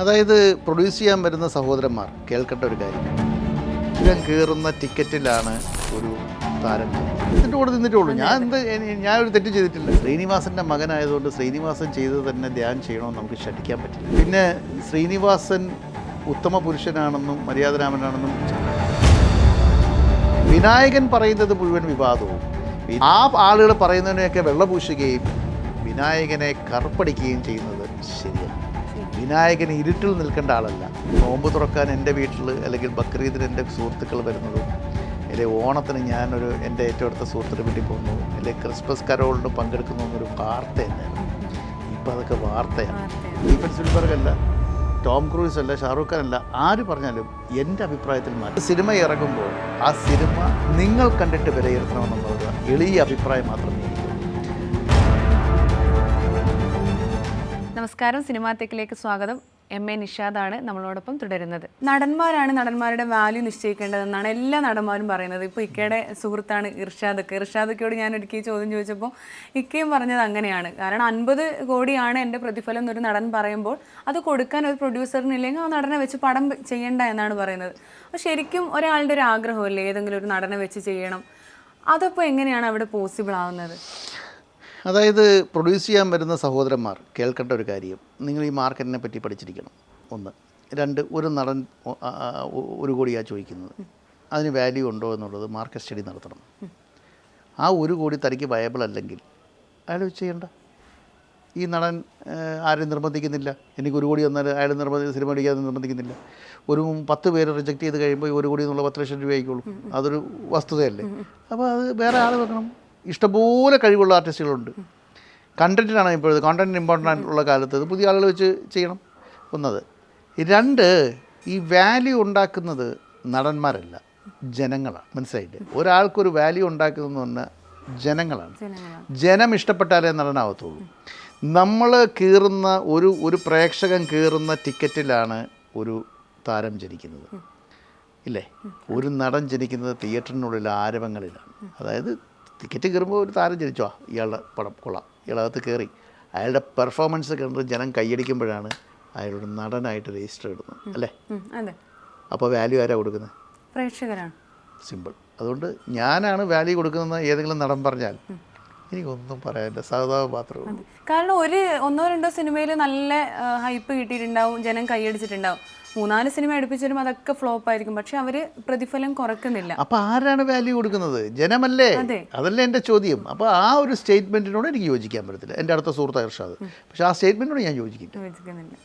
അതായത് പ്രൊഡ്യൂസ് ചെയ്യാൻ വരുന്ന സഹോദരന്മാർ കേൾക്കേണ്ട ഒരു കാര്യം. ഇവൻ കയറുന്ന ടിക്കറ്റിലാണ് ഒരു താരം ഇതിന്റെ കൂടെ നിന്നിട്ടേ ഉള്ളൂ. ഞാൻ എന്ത് ഞാനൊരു തെറ്റ് ചെയ്തിട്ടില്ല. ശ്രീനിവാസന്റെ മകനായതുകൊണ്ട് ശ്രീനിവാസൻ ചെയ്തത് തന്നെ ധ്യാനം ചെയ്യണമെന്ന് നമുക്ക് ശഠിക്കാൻ പറ്റില്ല. പിന്നെ ശ്രീനിവാസൻ ഉത്തമ പുരുഷനാണെന്നും മര്യാദരാമനാണെന്നും വിനായകൻ പറയുന്നത് മുഴുവൻ വിവാദവും. ആ ആളുകൾ പറയുന്നതിനെയൊക്കെ വെള്ളപൂശുകയും വിനായകനെ കറുപ്പടിക്കുകയും ചെയ്യുന്നത് ശരിയല്ല. വിനായകൻ ഇരുട്ടിൽ നിൽക്കേണ്ട ആളല്ല. നോമ്പ് തുറക്കാൻ എന്റെ വീട്ടിൽ അല്ലെങ്കിൽ ബക്രീദിന് എന്റെ സുഹൃത്തുക്കൾ വരുന്നതും അല്ലെങ്കിൽ ഓണത്തിന് ഞാനൊരു എന്റെ ഏറ്റവും അടുത്ത സുഹൃത്തിന്റെ വീട്ടിൽ പോകുന്നു. അല്ലെങ്കിൽ ക്രിസ്മസ് കരോളിന് പങ്കെടുക്കുന്നു എന്നൊരു വാർത്ത തന്നെയാണ് ഇപ്പം അതൊക്കെ വാർത്തയാണ്. സ്റ്റീഫൻ സിൽബർഗ് അല്ല ടോം ക്രൂസ് അല്ല ഷാറൂഖ് ഖാൻ അല്ല ആര് പറഞ്ഞാലും എന്റെ അഭിപ്രായത്തിൽ മാറ്റി സിനിമ ഇറങ്ങുമ്പോൾ ആ സിനിമ നിങ്ങൾ കണ്ടിട്ട് വിലയിരുത്തണമെന്നുള്ള എളിയ അഭിപ്രായം മാത്രമേ നമസ്കാരം. സിനിമാ തെക്കിലേക്ക് സ്വാഗതം. എം എ നിഷാദാണ് നമ്മളോടൊപ്പം തുടരുന്നത്. നടന്മാരാണ് നടന്മാരുടെ വാല്യൂ നിശ്ചയിക്കേണ്ടതെന്നാണ് എല്ലാ നടന്മാരും പറയുന്നത്. ഇപ്പോൾ ഇക്കയുടെ സുഹൃത്താണ് ഇർഷാദൊക്കെ. ഇർഷാദൊക്കെയോട് ഞാൻ ഒരിക്കൽ ചോദ്യം ചോദിച്ചപ്പോൾ ഇക്കയും പറഞ്ഞത് അങ്ങനെയാണ്. കാരണം അൻപത് കോടിയാണ് എന്റെ പ്രതിഫലം എന്നൊരു നടൻ പറയുമ്പോൾ അത് കൊടുക്കാൻ ഒരു പ്രൊഡ്യൂസറിനില്ലെങ്കിൽ ആ നടനെ വെച്ച് പടം ചെയ്യണ്ട എന്നാണ് പറയുന്നത്. അപ്പോൾ ശരിക്കും ഒരാളുടെ ഒരു ആഗ്രഹമല്ലേ ഏതെങ്കിലും ഒരു നടനെ വെച്ച് ചെയ്യണം? അതപ്പോൾ എങ്ങനെയാണ് അവിടെ പോസിബിൾ ആവുന്നത്? അതായത് പ്രൊഡ്യൂസ് ചെയ്യാൻ വരുന്ന സഹോദരന്മാർ കേൾക്കേണ്ട ഒരു കാര്യം. നിങ്ങൾ ഈ മാർക്കറ്റിനെ പറ്റി പഠിച്ചിരിക്കണം. ഒന്ന്. രണ്ട് ഒരു നടൻ ഒരു കോടിയാണ് ചോദിക്കുന്നത്. അതിന് വാല്യൂ ഉണ്ടോ എന്നുള്ളത് മാർക്കറ്റ് സ്റ്റഡി നടത്തണം. ആ ഒരു കോടി തനിക്ക് വയബിൾ അല്ലെങ്കിൽ അയാൾ ചെയ്യണ്ട. ഈ നടൻ ആരും നിർബന്ധിക്കുന്നില്ല. എനിക്ക് ഒരു കോടി വന്നാൽ അയാൾ നിർബന്ധി സിനിമ അടിക്കാതെ നിർബന്ധിക്കുന്നില്ല. ഒരു പത്ത് പേര് റിജക്റ്റ് ചെയ്ത് കഴിയുമ്പോൾ ഒരു കോടി എന്നുള്ള പത്ത് ലക്ഷം രൂപ ആയിക്കോളും അതൊരു വസ്തുതയല്ലേ. അപ്പോൾ അത് വേറെ ആൾ വെക്കണം. ഇഷ്ടംപോലെ കഴിവുള്ള ആർട്ടിസ്റ്റുകളുണ്ട്. കണ്ടന്റിനാണ് ഇപ്പോഴത് കണ്ടന്റ് ഇമ്പോർട്ടന്റ് ആയിട്ടുള്ള കാലത്ത്. ഇത് പുതിയ ആളുകൾ വെച്ച് ചെയ്യണം ഒന്നത്. രണ്ട് ഈ വാല്യൂ ഉണ്ടാക്കുന്നത് നടന്മാരല്ല ജനങ്ങളാണ്. മനസ്സിലായിട്ട് ഒരാൾക്കൊരു വാല്യൂ ഉണ്ടാക്കുന്നതെന്ന് പറഞ്ഞാൽ ജനങ്ങളാണ്. ജനങ്ങളാണ്. ജനം ഇഷ്ടപ്പെട്ടാലേ നടനാവത്തുള്ളൂ. നമ്മൾ കീറുന്ന ഒരു ഒരു പ്രേക്ഷകൻ കീറുന്ന ടിക്കറ്റിലാണ് ഒരു താരം ജനിക്കുന്നത്. ഇല്ലേ? ഒരു നടൻ ജനിക്കുന്നത് തിയേറ്ററിനുള്ളിൽ ആരവങ്ങളിലാണ്. അതായത് ടിക്കറ്റ് കയറുമ്പോൾ ഒരു താരം ജനിച്ചോ? ഇയാളുടെ പടം കൊള്ളാം. ഇയാളകത്ത് കയറി. അയാളുടെ പെർഫോമൻസ് കണ്ട് ജനം കൈയടിക്കുമ്പോഴാണ് അയാളുടെ നടനായിട്ട് രജിസ്റ്റർ ഇടുന്നത് അല്ലേ? അതെ. അപ്പോൾ വാല്യൂ ആരാ കൊടുക്കുന്നത്? പ്രേക്ഷകരാണ്. സിമ്പിൾ അതുകൊണ്ട് ഞാനാണ് വാല്യൂ കൊടുക്കുന്നതെന്ന് ഏതെങ്കിലും നടൻ പറഞ്ഞാൽ എനിക്കൊന്നും പറയാനില്ല. സഹതാവ് മാത്രമേ കാരണം ഒരു ഒന്നോ രണ്ടോ സിനിമയിൽ നല്ല ഹൈപ്പ് കിട്ടിയിട്ടുണ്ടാവും ജനം കൈയടിച്ചിട്ടുണ്ടാവും. മൂന്നാൽ സിനിമ എടുപ്പിച്ചാലും അതൊക്കെ ഫ്ലോപ്പ് ആയിരിക്കും. പക്ഷെ അവർ പ്രതിഫലം കുറക്കുന്നില്ല. അപ്പൊ ആരാണ് വാല്യൂ കൊടുക്കുന്നത്? ജനമല്ലേ? അതെ. അതല്ലേ എന്റെ ചോദ്യം. അപ്പൊ ആ ഒരു സ്റ്റേറ്റ്മെന്റിനോട് എനിക്ക് യോജിക്കാൻ പറ്റത്തില്ല. എന്റെ അടുത്ത സുഹൃത്ത് ഇർഷാദ് പക്ഷേ ആ സ്റ്റേറ്റ്മെന്റിനോട് ഞാൻ യോജിക്കില്ല.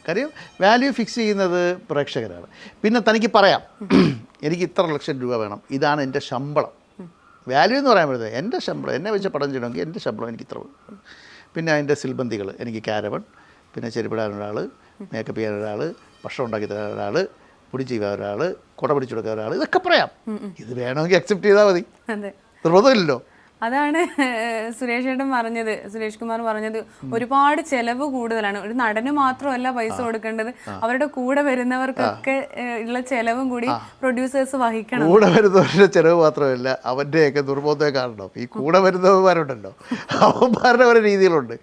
കാര്യം വാല്യൂ ഫിക്സ് ചെയ്യുന്നത് പ്രേക്ഷകരാണ്. പിന്നെ തനിക്ക് പറയാം. എനിക്ക് ഇത്ര ലക്ഷം രൂപ വേണം. ഇതാണ് എന്റെ ശമ്പളം. വാല്യൂ എന്ന് പറയാൻ പറ്റുന്നത് എന്റെ ശമ്പളം എന്നെ വെച്ച് പടം ചെയ്യണമെങ്കിൽ എന്റെ ശമ്പളം എനിക്ക് ഇത്ര. പിന്നെ അതിന്റെ സിൽബന്തികൾ എനിക്ക് കാരവൺ പിന്നെ ചെരുപ്പിടാൻ ഒരാൾ മേക്കപ്പ് ചെയ്യാൻ ഒരാൾ ഭക്ഷണം ഉണ്ടാക്കി തരാൻ ഒരാൾ പൊടി ചെയ്യാൻ ഒരാൾ കുട പിടിച്ചു കൊടുക്കാൻ ഒരാൾ ഇതൊക്കെ പറയാം. ഇത് വേണമെങ്കിൽ അക്സെപ്റ്റ് ചെയ്താൽ മതി. നിർബന്ധമില്ലല്ലോ. അതാണ് സുരേഷ് ഏട്ടൻ പറഞ്ഞത്. സുരേഷ് കുമാർ പറഞ്ഞത് ഒരുപാട് ചെലവ് കൂടുതലാണ്. ഒരു നടന് മാത്രമല്ല പൈസ കൊടുക്കേണ്ടത്. അവരുടെ കൂടെ വരുന്നവർക്കൊക്കെ ഉള്ള ചെലവും കൂടി പ്രൊഡ്യൂസേഴ്സ് വഹിക്കണം. കൂടെ വരുന്നവരുടെ ചെലവ് മാത്രമല്ല അവന്റെയൊക്കെ ദുർബോധം കാണണം? ഈ കൂടെ വരുന്നവന്മാരുണ്ടല്ലോ. അവന്മാരുടെ ഓരോ രീതികളുണ്ട്.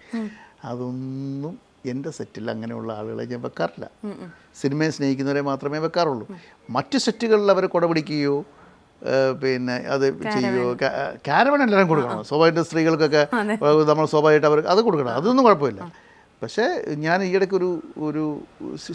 അതൊന്നും എന്റെ സെറ്റിൽ അങ്ങനെയുള്ള ആളുകളെ ഞാൻ വെക്കാറില്ല. സിനിമയെ സ്നേഹിക്കുന്നവരെ മാത്രമേ വെക്കാറുള്ളൂ. മറ്റു സെറ്റുകളിൽ അവർ കുടപിടിക്കുകയോ പിന്നെ അത് ചെയ്യുകയോ കാരവൺ എല്ലാവരും കൊടുക്കണം. സ്വാഭാവികമായിട്ട് സ്ത്രീകൾക്കൊക്കെ നമ്മൾ സ്വാഭാവികമായിട്ട് അവർ അത് കൊടുക്കണം. അതൊന്നും കുഴപ്പമില്ല. പക്ഷേ ഞാൻ ഈയിടയ്ക്ക് ഒരു ഒരു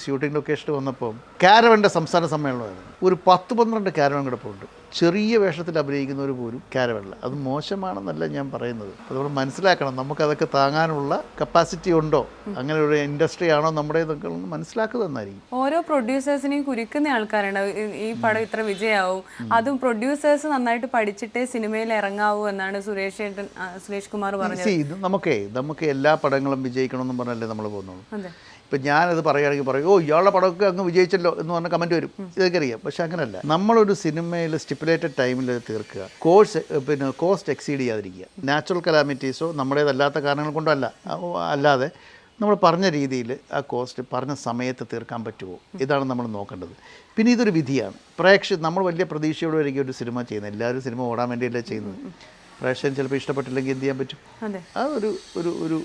ഷൂട്ടിംഗ് ലൊക്കേഷൻ വന്നപ്പം കാരവന്റെ സംസ്ഥാന സമ്മേളനമായിരുന്നു. ഒരു പത്ത് പന്ത്രണ്ട് കാരവൻ കിടപ്പുണ്ട്. ചെറിയ വേഷത്തിൽ അഭിനയിക്കുന്നവർ പോലും കാരവല്ല. അത് മോശമാണെന്നല്ല ഞാൻ പറയുന്നത്. അത് നമ്മൾ മനസ്സിലാക്കണം. നമുക്കതൊക്കെ താങ്ങാനുള്ള കപ്പാസിറ്റി ഉണ്ടോ? അങ്ങനെ ഒരു ഇൻഡസ്ട്രി ആണോ നമ്മുടെ ഇതൊക്കെ മനസ്സിലാക്കുക എന്നായിരിക്കും. ഓരോ പ്രൊഡ്യൂസേഴ്സിനെയും കുരുക്കുന്ന ആൾക്കാരുണ്ട് ഈ- പടം ഇത്ര വിജയമാവും അതും പ്രൊഡ്യൂസേഴ്സ് നന്നായിട്ട് പഠിച്ചിട്ടേ സിനിമയിൽ ഇറങ്ങാവൂ എന്നാണ് സുരേഷ് സുരേഷ് കുമാർ പറഞ്ഞത്. ഇത് നമുക്കേ നമുക്ക് എല്ലാ പടങ്ങളും വിജയിക്കണമെന്നും പറഞ്ഞല്ലേ നമ്മൾ പോകുന്നുള്ളൂ. ഇപ്പം ഞാനത് പറയുകയാണെങ്കിൽ പറയും ഓ ഇയാളുടെ പടമൊക്കെ അങ്ങ് വിജയിച്ചല്ലോ എന്ന് പറഞ്ഞ കമന്റ് വരും. ഇതൊക്കെ അറിയാം പക്ഷെ അങ്ങനല്ല. നമ്മളൊരു സിനിമയിൽ സ്റ്റിപ്പുലേറ്റഡ് ടൈമിൽ തീർക്കുക. കോഴ്സ് പിന്നെ കോസ്റ്റ് എക്സീഡ് ചെയ്യാതിരിക്കുക. നാച്ചുറൽ കലാമിറ്റീസോ നമ്മുടേതല്ലാത്ത കാരണങ്ങൾ കൊണ്ടോ അല്ല അല്ലാതെ നമ്മൾ പറഞ്ഞ രീതിയിൽ ആ കോസ്റ്റ് പറഞ്ഞ സമയത്ത് തീർക്കാൻ പറ്റുമോ? ഇതാണ് നമ്മൾ നോക്കേണ്ടത്. പിന്നെ ഇതൊരു വിധിയാണ്. പ്രേക്ഷ നമ്മൾ വലിയ പ്രതീക്ഷയോടായിരിക്കും ഒരു സിനിമ ചെയ്യുന്നത്. എല്ലാവരും സിനിമ ഓടാൻ വേണ്ടിയല്ലേ ചെയ്യുന്നത്. പ്രേക്ഷകൻ ചിലപ്പോൾ ഇഷ്ടപ്പെട്ടില്ലെങ്കിൽ എന്ത് ചെയ്യാൻ പറ്റും? അതെ. അതൊരു ഒരു ഒരു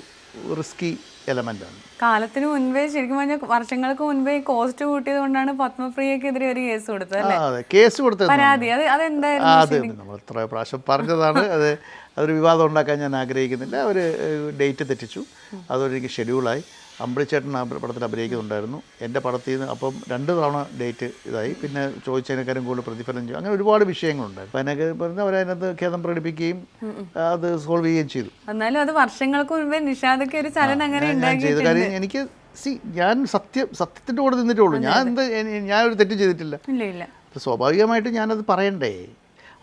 റിസ്കി എലമെന്റാണ് കാലത്തിന് മുൻപേ ശരിക്കും പറഞ്ഞാൽ വർഷങ്ങൾക്ക് മുൻപേ കോസ്റ്റ് കൂട്ടിയത് കൊണ്ടാണ് പത്മപ്രിയക്കെതിരെ ഒരു കേസ് കൊടുത്തത് അല്ലേ? അതെ. കേസ് കൊടുത്തത് പരാതി. അത് അതെന്തായിരുന്നു ആ, അത് നമ്മൾ എത്ര പ്രാവശ്യം പറഞ്ഞതാണ്. അത് അതൊരു വിവാദം ഉണ്ടാക്കാൻ ഞാൻ ആഗ്രഹിക്കുന്നില്ല. അവർ ഡേറ്റ് തെറ്റിച്ചു. അതൊരു ഷെഡ്യൂളായി. അമ്പിളിച്ചേട്ടൻ ആ പടത്തിൽ അഭിനയിക്കുന്നുണ്ടായിരുന്നു. എന്റെ പടത്തിൽ നിന്ന് അപ്പം രണ്ട് തവണ ഡേറ്റ് ഇതായി. പിന്നെ ചോദിച്ചതിനേക്കാളും കൂടുതൽ പ്രതിഫലം ചെയ്യും അങ്ങനെ ഒരുപാട് വിഷയങ്ങളുണ്ടായിരുന്നു. അപ്പം അതിനൊക്കെ പറഞ്ഞ് അവരതിനകത്ത് ഖേദം പ്രകടിപ്പിക്കുകയും അത് സോൾവ് ചെയ്യുകയും ചെയ്തു. എന്നാലും അത് വർഷങ്ങൾക്ക് മുൻപേ നിഷാദൊക്കെ ഒരു ചലനം അങ്ങനെ ചെയ്തു കാര്യം എനിക്ക് സി ഞാൻ സത്യം സത്യത്തിന്റെ കൂടെ നിന്നിട്ടേ ഉള്ളൂ. ഞാൻ എന്ത് എനി- ഞാനൊരു തെറ്റ് ചെയ്തിട്ടില്ല. ഇല്ല ഇല്ല. അപ്പോൾ സ്വാഭാവികമായിട്ട് ഞാനത് പറയണ്ടേ?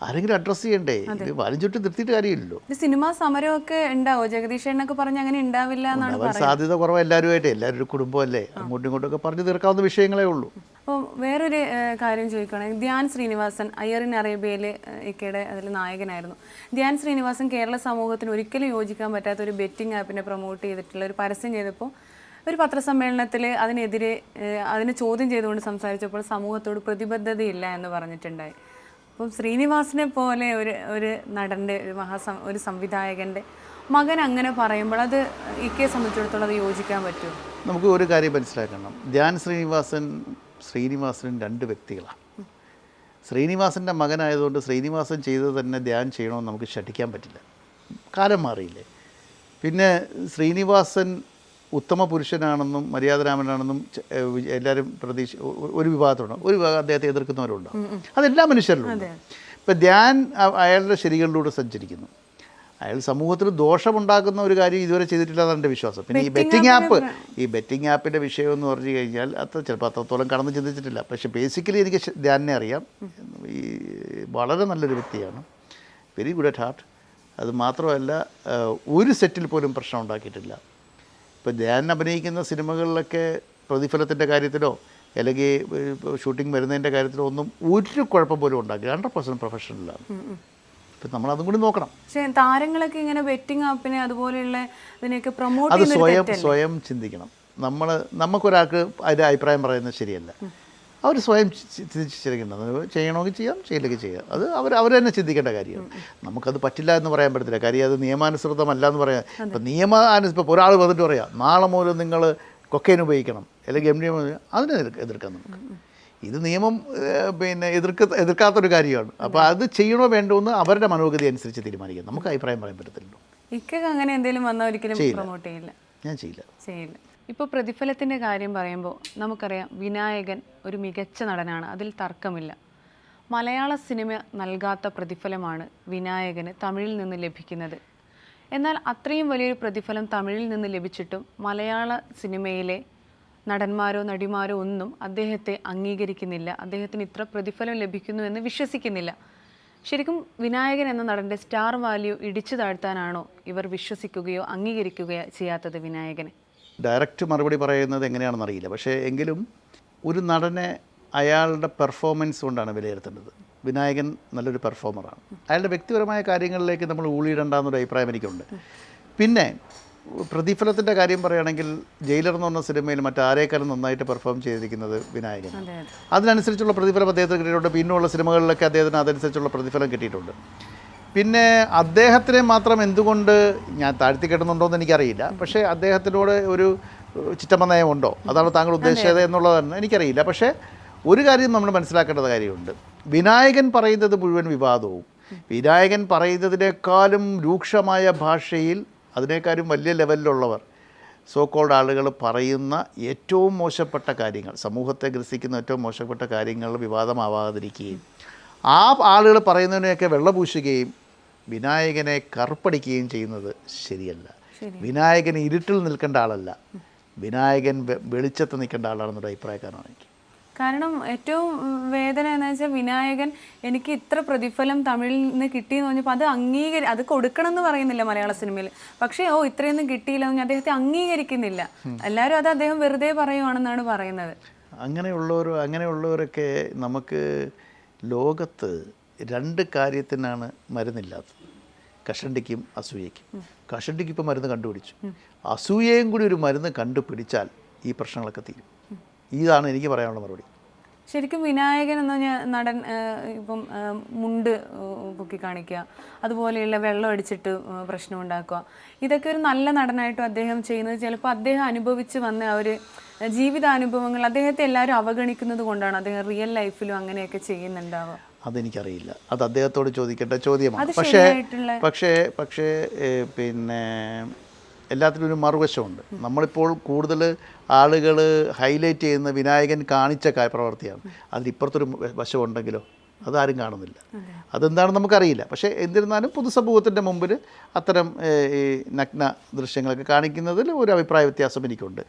ആരെങ്കിലും അഡ്രസ്സ് ചെയ്യണ്ടേ? ഇത് വാലും ചുറ്റി നിർത്തിയിട്ട് കാര്യമില്ലല്ലോ. സിനിമാ സമരമൊക്കെ ഉണ്ടാവോ? ജഗദീഷ് എന്നൊക്കെ പറഞ്ഞ് അങ്ങനെ ഉണ്ടാവില്ല എന്നാണ് സാധ്യത കുറവ് എല്ലാവരുമായിട്ട്. എല്ലാവരും ഒരു കുടുംബമല്ലേ? അങ്ങോട്ടും ഇങ്ങോട്ടൊക്കെ പറഞ്ഞു തീർക്കാവുന്ന വിഷയങ്ങളേ ഉള്ളൂ. അപ്പോൾ വേറൊരു കാര്യം ചോദിക്കുകയാണെങ്കിൽ ധ്യാൻ ശ്രീനിവാസൻ അയ്യർ ഇൻ അറേബ്യയിൽ ഇക്കയുടെ അതിൽ നായകനായിരുന്നു. ധ്യാൻ ശ്രീനിവാസൻ കേരള സമൂഹത്തിന് ഒരിക്കലും യോജിക്കാൻ പറ്റാത്ത ഒരു ബെറ്റിംഗ് ആപ്പിനെ പ്രൊമോട്ട് ചെയ്തിട്ടുള്ള ഒരു പരസ്യം ചെയ്തപ്പോൾ ഒരു പത്രസമ്മേളനത്തിൽ അതിനെതിരെ അതിനെ ചോദ്യം ചെയ്തുകൊണ്ട് സംസാരിച്ചപ്പോൾ സമൂഹത്തോട് പ്രതിബദ്ധതയില്ല എന്ന് പറഞ്ഞിട്ടുണ്ടായി. അപ്പം ശ്രീനിവാസിനെ പോലെ ഒരു ഒരു നടന്റെ ഒരു മഹാസം ഒരു സംവിധായകന്റെ മകൻ അങ്ങനെ പറയുമ്പോൾ അത് ഇക്കയെ സംബന്ധിച്ചിടത്തോളം അത് യോജിക്കാൻ പറ്റുമോ? നമുക്ക് ഒരു കാര്യം മനസ്സിലാക്കണം. ധ്യാൻ ശ്രീനിവാസൻ ശ്രീനിവാസനും രണ്ട് വ്യക്തികളാണ്. ശ്രീനിവാസന്റെ മകനായതുകൊണ്ട് ശ്രീനിവാസൻ ചെയ്തത് തന്നെ ധ്യാൻ ചെയ്യണമെന്ന് നമുക്ക് ശഠിക്കാൻ പറ്റില്ല. കാലം മാറിയില്ലേ? പിന്നെ ശ്രീനിവാസൻ ഉത്തമ പുരുഷനാണെന്നും മര്യാദരാമനാണെന്നും എല്ലാവരും പ്രതീക്ഷ ഒരു വിഭാഗത്തിലുണ്ട്. ഒരു വിഭാഗം അദ്ദേഹത്തെ എതിർക്കുന്നവരുണ്ടാവും അതെല്ലാ മനുഷ്യരിലും ഇപ്പം ധ്യാൻ അയാളുടെ ശരികളിലൂടെ സഞ്ചരിക്കുന്നു. അയാൾ സമൂഹത്തിന് ദോഷമുണ്ടാക്കുന്ന ഒരു കാര്യം ഇതുവരെ ചെയ്തിട്ടില്ല എന്നാണ് എന്റെ വിശ്വാസം. പിന്നെ ഈ ബെറ്റിംഗ് ആപ്പ് ഈ ബെറ്റിംഗ് ആപ്പിന്റെ വിഷയം എന്ന് പറഞ്ഞു കഴിഞ്ഞാൽ അത്ര ചിലപ്പോൾ അത്രത്തോളം കടന്ന് ചിന്തിച്ചിട്ടില്ല. പക്ഷേ ബേസിക്കലി എനിക്ക് ധ്യാനെ ധ്യാനിനെ അറിയാം. ഈ വളരെ നല്ലൊരു വ്യക്തിയാണ്. വെരി ഗുഡ് അറ്റ് ഹാർട്ട് അത് മാത്രമല്ല ഒരു സെറ്റിൽ പോലും പ്രശ്നം ഉണ്ടാക്കിയിട്ടില്ല. ഇപ്പോൾ ധ്യാൻ അഭിനയിക്കുന്ന സിനിമകളിലൊക്കെ പ്രതിഫലത്തിന്റെ കാര്യത്തിലോ അല്ലെങ്കിൽ ഷൂട്ടിംഗ് വരുന്നതിന്റെ കാര്യത്തിലോ ഒന്നും ഒരു കുഴപ്പം പോലും ഉണ്ടാക്കി ഹൺഡ്രഡ് പെർസെന്റ് പ്രൊഫഷണലാണ് ഇപ്പം നമ്മൾ അതും കൂടി നോക്കണം. പക്ഷേ താരങ്ങളൊക്കെ ഇങ്ങനെ ബെറ്റിംഗ് ആപ്പിനെ അതുപോലെയുള്ള ഇതിനെയൊക്കെ പ്രൊമോട്ട് അത് സ്വയം സ്വയം ചിന്തിക്കണം. നമ്മൾ നമുക്കൊരാൾക്ക് അതിന്റെ അഭിപ്രായം പറയുന്നത് ശരിയല്ല. അവർ സ്വയം ചി- ചിന്തിച്ച് ചിന്തിക്കണം ചെയ്യണമെങ്കിൽ ചെയ്യാം ചെയ്യില്ലെങ്കിൽ ചെയ്യാം. അത് അവർ അവർ തന്നെ ചിന്തിക്കേണ്ട കാര്യമാണ്. നമുക്കത് പറ്റില്ല എന്ന് പറയാൻ പറ്റത്തില്ല. കാര്യം അത് നിയമാനുസൃതമല്ല എന്ന് പറയാം. ഇപ്പം നിയമാനുസ ഇപ്പോൾ ഒരാൾ വന്നിട്ട് പറയാം നാളെ മുതൽ നിങ്ങൾ കൊക്കൈൻ ഉപയോഗിക്കണം. അല്ലെങ്കിൽ എം ഡി എം അതിനെ എതിർക്കാം നമുക്ക്. ഇത് നിയമം പിന്നെ എതിർക്ക എതിർക്കാത്തൊരു കാര്യമാണ്. അപ്പോൾ അത് ചെയ്യണോ വേണ്ടോ എന്ന് അവരുടെ മനോഗതി അനുസരിച്ച് തീരുമാനിക്കാം. നമുക്ക് അഭിപ്രായം പറയാൻ പറ്റത്തില്ലല്ലോ. ഇക്കൊക്കെ അങ്ങനെ എന്തെങ്കിലും വന്നാൽ ഒരിക്കലും പ്രൊമോട്ട് ചെയ്യില്ല. ഞാൻ ചെയ്യില്ല. ചെയ്യില്ല. ഇപ്പോൾ പ്രതിഫലത്തിന്റെ കാര്യം പറയുമ്പോൾ നമുക്കറിയാം വിനായകൻ ഒരു മികച്ച നടനാണ്. അതിൽ തർക്കമില്ല. മലയാള സിനിമ നൽകാത്ത പ്രതിഫലമാണ് വിനായകന് തമിഴിൽ നിന്ന് ലഭിക്കുന്നത്. എന്നാൽ അത്രയും വലിയൊരു പ്രതിഫലം തമിഴിൽ നിന്ന് ലഭിച്ചിട്ടും മലയാള സിനിമയിലെ നടന്മാരോ നടിമാരോ ഒന്നും അദ്ദേഹത്തെ അംഗീകരിക്കുന്നില്ല. അദ്ദേഹത്തിന് ഇത്ര പ്രതിഫലം ലഭിക്കുന്നു എന്ന് വിശ്വസിക്കുന്നില്ല. ശരിക്കും വിനായകൻ എന്ന നടന്റെ സ്റ്റാർ വാല്യൂ ഇടിച്ചു താഴ്ത്താനാണോ ഇവർ വിശ്വസിക്കുകയോ അംഗീകരിക്കുകയോ ചെയ്യാത്തത് വിനായകനെ? ഡയറക്റ്റ് മറുപടി പറയുന്നത് എങ്ങനെയാണെന്ന് അറിയില്ല. പക്ഷേ എങ്കിലും ഒരു നടനെ അയാളുടെ പെർഫോമൻസ് കൊണ്ടാണ് വിലയിരുത്തേണ്ടത്. വിനായകൻ നല്ലൊരു പെർഫോമറാണ് അയാളുടെ വ്യക്തിപരമായ കാര്യങ്ങളിലേക്ക് നമ്മൾ ഊളിയിടണ്ടെന്നൊരു അഭിപ്രായം എനിക്കുണ്ട്. പിന്നെ പ്രതിഫലത്തിന്റെ കാര്യം പറയുകയാണെങ്കിൽ ജയിലർ എന്ന് പറഞ്ഞ സിനിമയിൽ മറ്റാരേക്കാളും നന്നായിട്ട് പെർഫോം ചെയ്തിരിക്കുന്നത് വിനായകൻ അതെ അതെ. അതിനനുസരിച്ചുള്ള പ്രതിഫലം അദ്ദേഹത്തിന് കിട്ടിയിട്ടുണ്ട്. പിന്നെയുള്ള സിനിമകളിലൊക്കെ അദ്ദേഹത്തിന് അതനുസരിച്ചുള്ള പ്രതിഫലം കിട്ടിയിട്ടുണ്ട്. പിന്നെ അദ്ദേഹത്തിനെ മാത്രം എന്തുകൊണ്ട് ഞാൻ താഴ്ത്തി കെട്ടുന്നുണ്ടോ എന്ന് എനിക്കറിയില്ല. പക്ഷേ അദ്ദേഹത്തിനോട് ഒരു ചിറ്റമ്മ നയമുണ്ടോ? അതാണ് താങ്കൾ ഉദ്ദേശിച്ചത് എന്നുള്ളതാണ് എനിക്കറിയില്ല. പക്ഷേ ഒരു കാര്യം നമ്മൾ മനസ്സിലാക്കേണ്ടത് കാര്യമുണ്ട്. വിനായകൻ പറയുന്നത് മുഴുവൻ വിവാദവും. വിനായകൻ പറയുന്നതിനേക്കാളും രൂക്ഷമായ ഭാഷയിൽ അതിനേക്കാളും വലിയ ലെവലിലുള്ളവർ സോ കോൾഡ് ആളുകൾ പറയുന്ന ഏറ്റവും മോശപ്പെട്ട കാര്യങ്ങൾ സമൂഹത്തെ ഗ്രസിക്കുന്ന ഏറ്റവും മോശപ്പെട്ട കാര്യങ്ങൾ വിവാദമാവാതിരിക്കുകയും ആ ആളുകൾ പറയുന്നതിനെയൊക്കെ വെള്ളപൂശുകയും വിനായകനെ കറുപ്പടിക്കുകയും ചെയ്യുന്നത് ശരിയല്ല. വിനായകൻ ഇരുട്ടിൽ നിൽക്കേണ്ട ആളല്ല. വിനായകൻ വെളിച്ചത്ത് നിൽക്കേണ്ട ആളാണെന്നൊരു അഭിപ്രായക്കാരനാണ് എനിക്ക് കാരണം ഏറ്റവും വേദന എന്ന് വെച്ചാൽ വിനായകൻ എനിക്ക് ഇത്ര പ്രതിഫലം തമിഴിൽ നിന്ന് കിട്ടിയെന്ന് പറഞ്ഞപ്പോൾ അത് അംഗീകരി അത് കൊടുക്കണം എന്ന് പറയുന്നില്ല മലയാള സിനിമയിൽ പക്ഷേ ഓ ഇത്രയൊന്നും കിട്ടിയില്ല എന്ന് അദ്ദേഹത്തെ അംഗീകരിക്കുന്നില്ല. എല്ലാവരും അത് അദ്ദേഹം വെറുതെ പറയുവാണെന്നാണ് പറയുന്നത്. അങ്ങനെയുള്ളവർ അങ്ങനെയുള്ളവരൊക്കെ നമുക്ക് ലോകത്ത് രണ്ട് കാര്യത്തിനാണ് മരുന്നില്ലാത്തത്. കഷണ്ടിക്കും അസൂയയ്ക്കും. കഷണ്ടിക്ക് ഇപ്പോൾ മരുന്ന് കണ്ടുപിടിച്ചു. അസൂയയും കൂടി ഒരു മരുന്ന് കണ്ടുപിടിച്ചാൽ ഈ പ്രശ്നങ്ങളൊക്കെ തീരും. ഇതാണ് എനിക്ക് പറയാനുള്ള മറുപടി. ശരിക്കും വിനായകൻ എന്ന് പറഞ്ഞാൽ നടൻ ഇപ്പം മുണ്ട് പൊക്കി കാണിക്കുക അതുപോലെയുള്ള വെള്ളം അടിച്ചിട്ട് പ്രശ്നം ഉണ്ടാക്കുക ഇതൊക്കെ ഒരു നല്ല നടനായിട്ടും അദ്ദേഹം ചെയ്യുന്നത്. ചിലപ്പോൾ അദ്ദേഹം അനുഭവിച്ച് വന്ന ആ ഒരു ജീവിതാനുഭവങ്ങൾ അദ്ദേഹത്തെ എല്ലാവരും അവഗണിക്കുന്നത് കൊണ്ടാണ് അദ്ദേഹം റിയൽ ലൈഫിലും അങ്ങനെയൊക്കെ ചെയ്യുന്നുണ്ടാവുക. അതെനിക്കറിയില്ല. അത് അദ്ദേഹത്തോട് ചോദിക്കേണ്ട ചോദ്യമാണ്. പക്ഷേ പക്ഷേ പക്ഷേ പിന്നെ എല്ലാത്തിനും ഒരു മറുവശമുണ്ട്. നമ്മളിപ്പോൾ കൂടുതൽ ആളുകൾ ഹൈലൈറ്റ് ചെയ്യുന്ന വിനായകൻ കാണിച്ച പ്രവർത്തിയാണ് പ്രവൃത്തിയാണ്. അതിലിപ്പുറത്തൊരു വശമുണ്ടെങ്കിലോ? അതാരും കാണുന്നില്ല. അതെന്താണെന്ന് നമുക്കറിയില്ല. പക്ഷേ എന്നിരുന്നാലും പൊതുസമൂഹത്തിന്റെ മുമ്പിൽ അത്തരം ഈ നഗ്ന ദൃശ്യങ്ങളൊക്കെ കാണിക്കുന്നതിൽ ഒരു അഭിപ്രായ വ്യത്യാസം എനിക്കുണ്ട്.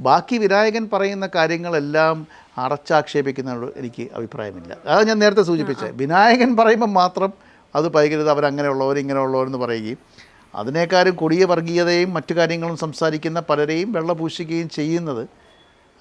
ബാക്കി വിനായകൻ പറയുന്ന കാര്യങ്ങളെല്ലാം അടച്ചാക്ഷേപിക്കുന്നതിനോട് എനിക്ക് അഭിപ്രായമില്ല. അതാണ് ഞാൻ നേരത്തെ സൂചിപ്പിച്ചത്. വിനായകൻ പറയുമ്പോൾ മാത്രം അത് പൈകരുത് അവരങ്ങനെയുള്ളവർ ഇങ്ങനെയുള്ളവരെന്ന് പറയുകയും അതിനേക്കാളും കൊടിയ വർഗീയതയും മറ്റു കാര്യങ്ങളും സംസാരിക്കുന്ന പലരെയും വെള്ളപൂശിക്കുകയും ചെയ്യുന്നത്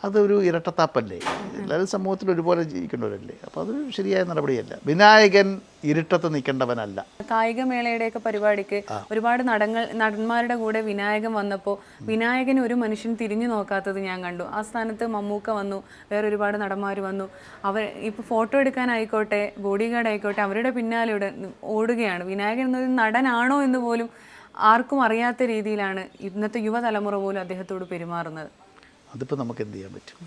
അതൊരു ഇരട്ടത്താപ്പല്ലേ? എല്ലാവരും സമൂഹത്തിൽ ഒരുപോലെ ജീവിക്കേണ്ടവരല്ലേ? അപ്പോൾ അതൊരു ശരിയായ നടപടിയല്ല. വിനായകൻ ഇരുട്ടത്ത് നിൽക്കേണ്ടവനല്ല. കായികമേളയുടെയൊക്കെ പരിപാടിക്ക് ഒരുപാട് നടങ്ങൾ നടന്മാരുടെ കൂടെ വിനായകൻ വന്നപ്പോൾ വിനായകന് ഒരു മനുഷ്യൻ തിരിഞ്ഞു നോക്കാത്തത് ഞാൻ കണ്ടു. ആ സ്ഥാനത്ത് മമ്മൂക്ക വന്നു വേറെ ഒരുപാട് നടന്മാർ വന്നു. അവർ ഇപ്പോൾ ഫോട്ടോ എടുക്കാനായിക്കോട്ടെ ബോഡി ഗാർഡ് ആയിക്കോട്ടെ അവരുടെ പിന്നാലെ ഓടുകയാണ്. വിനായകൻ എന്നൊരു നടനാണോ എന്ന് പോലും ആർക്കും അറിയാത്ത രീതിയിലാണ് ഇന്നത്തെ യുവതലമുറ പോലും അദ്ദേഹത്തോട് പെരുമാറുന്നത്. അതിപ്പോൾ നമുക്ക് എന്ത് ചെയ്യാൻ പറ്റും?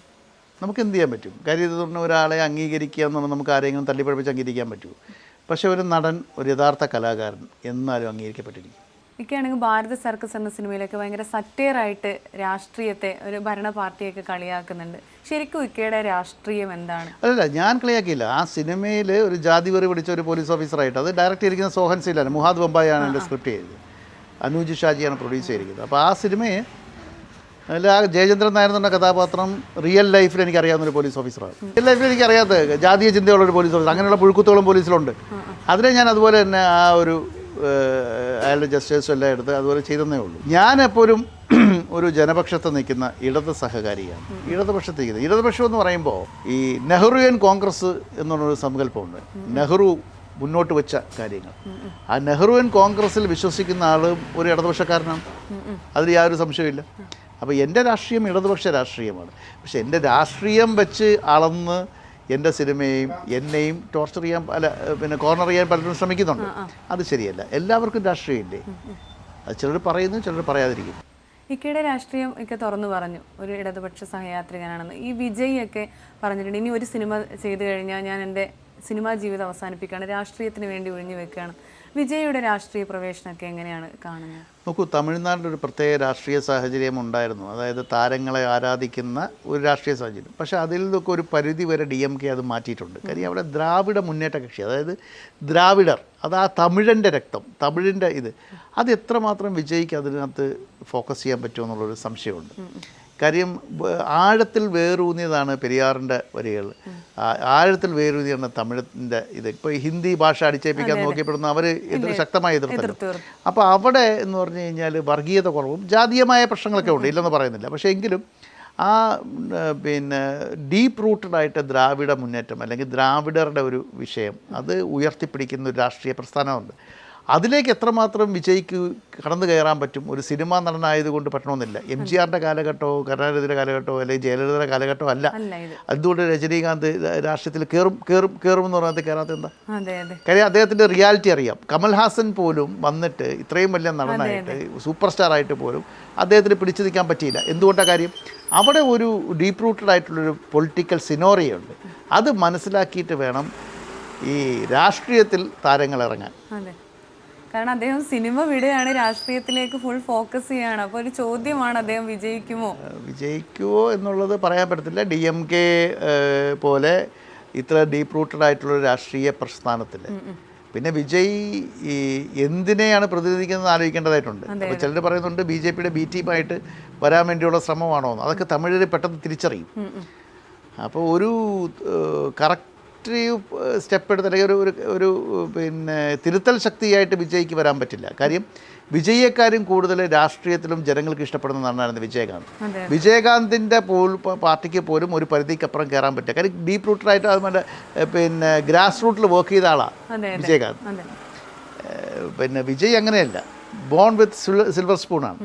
നമുക്ക് എന്ത് ചെയ്യാൻ പറ്റും? കാര്യം ഇത് പറഞ്ഞാൽ ഒരാളെ അംഗീകരിക്കുക എന്ന് പറഞ്ഞാൽ നമുക്ക് ആരെങ്കിലും തള്ളിപ്പഴിപ്പിച്ച് അംഗീകരിക്കാൻ പറ്റുമോ? പക്ഷേ ഒരു നടൻ ഒരു യഥാർത്ഥ കലാകാരൻ എന്നാലും അംഗീകരിക്കപ്പെട്ടിരിക്കും. ഇതൊക്കെയാണെങ്കിൽ ഭാരത സർക്കസ് എന്ന സിനിമയിലൊക്കെ ഭയങ്കര സറ്റയറായിട്ട് രാഷ്ട്രീയത്തെ ഒരു ഭരണ പാർട്ടിയൊക്കെ കളിയാക്കുന്നുണ്ട്. ശരിക്കും ഇക്കയുടെ രാഷ്ട്രീയം എന്താണ്? അല്ലല്ല ഞാൻ കളിയാക്കിയില്ല. ആ സിനിമയിൽ ഒരു ജാതി വെറി പിടിച്ച ഒരു പോലീസ് ഓഫീസറായിട്ട് അത് ഡയറക്റ്റ് ചെയ്തിരിക്കുന്ന സോഹൻ സിലാണ് മുഹാദ് ബൊമ്പായാണ് എന്റെ സ്ക്രിപ്റ്റ് ചെയ്തത് അനൂജ് ഷാജിയാണ് പ്രൊഡ്യൂസ് ചെയ്തിരിക്കുന്നത്. അപ്പോൾ ആ സിനിമയെ അതിൽ ആ ജയചന്ദ്രൻ നായർ എന്ന കഥാപാത്രം റിയൽ ലൈഫിൽ എനിക്ക് അറിയാവുന്ന ഒരു പോലീസ് ഓഫീസറാണ് റിയൽ ലൈഫിൽ എനിക്ക് അറിയാത്ത ജാതീയ ചിന്തയുള്ള ഒരു പോലീസ് ഓഫീസർ അങ്ങനെയുള്ള പുഴുക്കുത്തോളം പോലീസിലുണ്ട് അതിനെ ഞാൻ അതുപോലെ തന്നെ ആ ഒരു അയാളുടെ ജസ്റ്റേഴ്സും എല്ലാം എടുത്ത് അതുപോലെ ചെയ്തെന്നേ ഉള്ളൂ. ഞാൻ എപ്പോഴും ഒരു ജനപക്ഷത്ത് നിൽക്കുന്ന ഇടത് സഹകാരിയാണ്. ഇടതുപക്ഷത്ത് നിൽക്കുന്നത്. ഇടതുപക്ഷം എന്ന് പറയുമ്പോൾ ഈ നെഹ്റുയൻ കോൺഗ്രസ് എന്നുള്ളൊരു സങ്കല്പമുണ്ട്. നെഹ്റു മുന്നോട്ട് വെച്ച കാര്യങ്ങൾ. ആ നെഹ്റുവിൻ കോൺഗ്രസ്സിൽ വിശ്വസിക്കുന്ന ആളും ഒരു ഇടതുപക്ഷക്കാരനാണ്. അതിൽ യാതൊരു സംശയമില്ല അപ്പോൾ എന്റെ രാഷ്ട്രീയം ഇടതുപക്ഷ രാഷ്ട്രീയമാണ്. പക്ഷെ എന്റെ രാഷ്ട്രീയം വെച്ച് അളന്ന് എന്റെ സിനിമയും എന്നെയും ടോർച്ചർ ചെയ്യാൻ പല പിന്നെ കോർണർ ചെയ്യാൻ പലരും ശ്രമിക്കുന്നുണ്ട്. അത് ശരിയല്ല. എല്ലാവർക്കും രാഷ്ട്രീയമില്ലേ? അത് ചിലർ പറയുന്നു ചിലർ പറയാതിരിക്കുന്നു ഇക്കയുടെ രാഷ്ട്രീയം ഒക്കെ തുറന്നു പറഞ്ഞു. ഒരു ഇടതുപക്ഷ സഹയാത്രികനാണെന്ന്. ഈ വിജയ് ഒക്കെ പറഞ്ഞിട്ടുണ്ട്. ഇനി ഒരു സിനിമ ചെയ്തു കഴിഞ്ഞാൽ ഞാൻ എന്റെ സിനിമാ ജീവിതം അവസാനിപ്പിക്കുകയാണ്. രാഷ്ട്രീയത്തിന് വേണ്ടി ഒഴിഞ്ഞു വെക്കുകയാണ്. വിജയുടെ രാഷ്ട്രീയ പ്രവേശനമൊക്കെ എങ്ങനെയാണ് കാണുന്നത്? നോക്കൂ തമിഴ്നാടിന്റെ ഒരു പ്രത്യേക രാഷ്ട്രീയ സാഹചര്യം ഉണ്ടായിരുന്നു. അതായത് താരങ്ങളെ ആരാധിക്കുന്ന ഒരു രാഷ്ട്രീയ സാഹചര്യം. പക്ഷേ അതിൽ നിന്നൊക്കെ ഒരു പരിധി വരെ ഡി എം കെ അത് മാറ്റിയിട്ടുണ്ട്. കാര്യം അവിടെ ദ്രാവിഡ മുന്നേറ്റ കക്ഷി അതായത് ദ്രാവിഡർ അത് ആ തമിഴന്റെ രക്തം തമിഴിന്റെ ഇത് അത് എത്രമാത്രം വിജയിക്ക് അതിനകത്ത് ഫോക്കസ് ചെയ്യാൻ പറ്റുമെന്നുള്ളൊരു സംശയമുണ്ട്. കാര്യം ആഴത്തിൽ വേരൂന്നിയതാണ് പെരിയാറിന്റെ വരികൾ. ആഴത്തിൽ വേരൂന്നിയാണ് തമിഴിന്റെ ഇത്. ഇപ്പോൾ ഹിന്ദി ഭാഷ അടിച്ചേൽപ്പിക്കാൻ നോക്കിയപ്പെടുന്ന അവർ എതിർ ശക്തമായി എതിർത്തല്ലോ. എതിർത്തു. അപ്പോൾ അവിടെ എന്ന് പറഞ്ഞു കഴിഞ്ഞാൽ വർഗീയത കുറവും ജാതീയമായ പ്രശ്നങ്ങളൊക്കെ ഉണ്ട് ഇല്ലെന്ന് പറയുന്നില്ല. പക്ഷേ എങ്കിലും ആ പിന്നെ ഡീപ്പ് റൂട്ടഡ് ആയിട്ട് ദ്രാവിഡ മുന്നേറ്റം അല്ലെങ്കിൽ ദ്രാവിഡരുടെ ഒരു വിഷയം അത് ഉയർത്തിപ്പിടിക്കുന്ന ഒരു രാഷ്ട്രീയ പ്രസ്ഥാനമുണ്ട്. അതിലേക്ക് എത്രമാത്രം വിജയിക്ക് കടന്നു കയറാൻ പറ്റും? ഒരു സിനിമാ നടനായതുകൊണ്ട് പറ്റണമെന്നില്ല. എം ജി ആറിന്റെ കാലഘട്ടമോ കരുണാനിധിയുടെ കാലഘട്ടമോ അല്ലെങ്കിൽ ജയലളിതയുടെ കാലഘട്ടമോ അല്ല. അതുകൊണ്ട് രജനീകാന്ത് രാഷ്ട്രീയത്തിൽ കയറും കയറും കയറും എന്ന് പറയുന്നത് കയറാത്ത എന്താ? കാര്യം അദ്ദേഹത്തിന്റെ റിയാലിറ്റി അറിയാം. കമൽഹാസൻ പോലും വന്നിട്ട് ഇത്രയും വലിയ നടനായിട്ട് സൂപ്പർ സ്റ്റാർ ആയിട്ട് പോലും അദ്ദേഹത്തിന് പിടിച്ചു നിൽക്കാൻ പറ്റിയില്ല. എന്തുകൊണ്ടാണ് കാര്യം? അവിടെ ഒരു ഡീപ്പ് റൂട്ടഡ് ആയിട്ടുള്ളൊരു പൊളിറ്റിക്കൽ സിനോറിയുണ്ട് അത് മനസ്സിലാക്കിയിട്ട് വേണം ഈ രാഷ്ട്രീയത്തിൽ താരങ്ങൾ ഇറങ്ങാൻ. കാരണം അദ്ദേഹം സിനിമ വിടുകയാണ് രാഷ്ട്രീയത്തിലേക്ക് ഫുൾ ഫോക്കസ് ചെയ്യാണ് അപ്പോൾ ഒരു ചോദ്യമാണ് അദ്ദേഹം വിജയിക്കുമോ? വിജയിക്കുമോ എന്നുള്ളത് പറയാൻ പറ്റത്തില്ല. ഡി എം കെ പോലെ ഇത്ര ഡീപ്പ് റൂട്ടഡ് ആയിട്ടുള്ള രാഷ്ട്രീയ പ്രസ്ഥാനത്തിൽ. പിന്നെ വിജയ് ഈ എന്തിനെയാണ് പ്രതിനിധിക്കുന്നത് ആലോചിക്കേണ്ടതായിട്ടുണ്ട്. അപ്പോൾ ചിലർ പറയുന്നുണ്ട് ബി ജെ പിയുടെ ബി ടീമായിട്ട് വരാൻ വേണ്ടിയുള്ള ശ്രമമാണോ എന്ന്. അതൊക്കെ തമിഴിൽ പെട്ടെന്ന് തിരിച്ചറിയും. അപ്പോൾ ഒരു കറക്റ്റ് സ്റ്റെപ്പ് എടുത്ത് അല്ലെങ്കിൽ ഒരു ഒരു പിന്നെ തിരുത്തൽ ശക്തിയായിട്ട് വിജയ്ക്ക് വരാൻ പറ്റില്ല. കാര്യം വിജയേക്കാരും കൂടുതൽ രാഷ്ട്രീയത്തിലും ജനങ്ങൾക്ക് ഇഷ്ടപ്പെടുന്ന നടനായിരുന്നു വിജയകാന്ത്. വിജയകാന്തിന്റെ പോൽ പാർട്ടിക്ക് പോലും ഒരു പരിധിക്കപ്പുറം കയറാൻ പറ്റില്ല. കാര്യം ഡീപ്പ് റൂട്ടഡായിട്ട് അതുപോലെ പിന്നെ ഗ്രാസ് റൂട്ടിൽ വർക്ക് ചെയ്ത ആളാണ് വിജയകാന്ത്. പിന്നെ വിജയ് അങ്ങനെയല്ല. ബോൺ വിത്ത് സിൽവർ സ്പൂണാണ്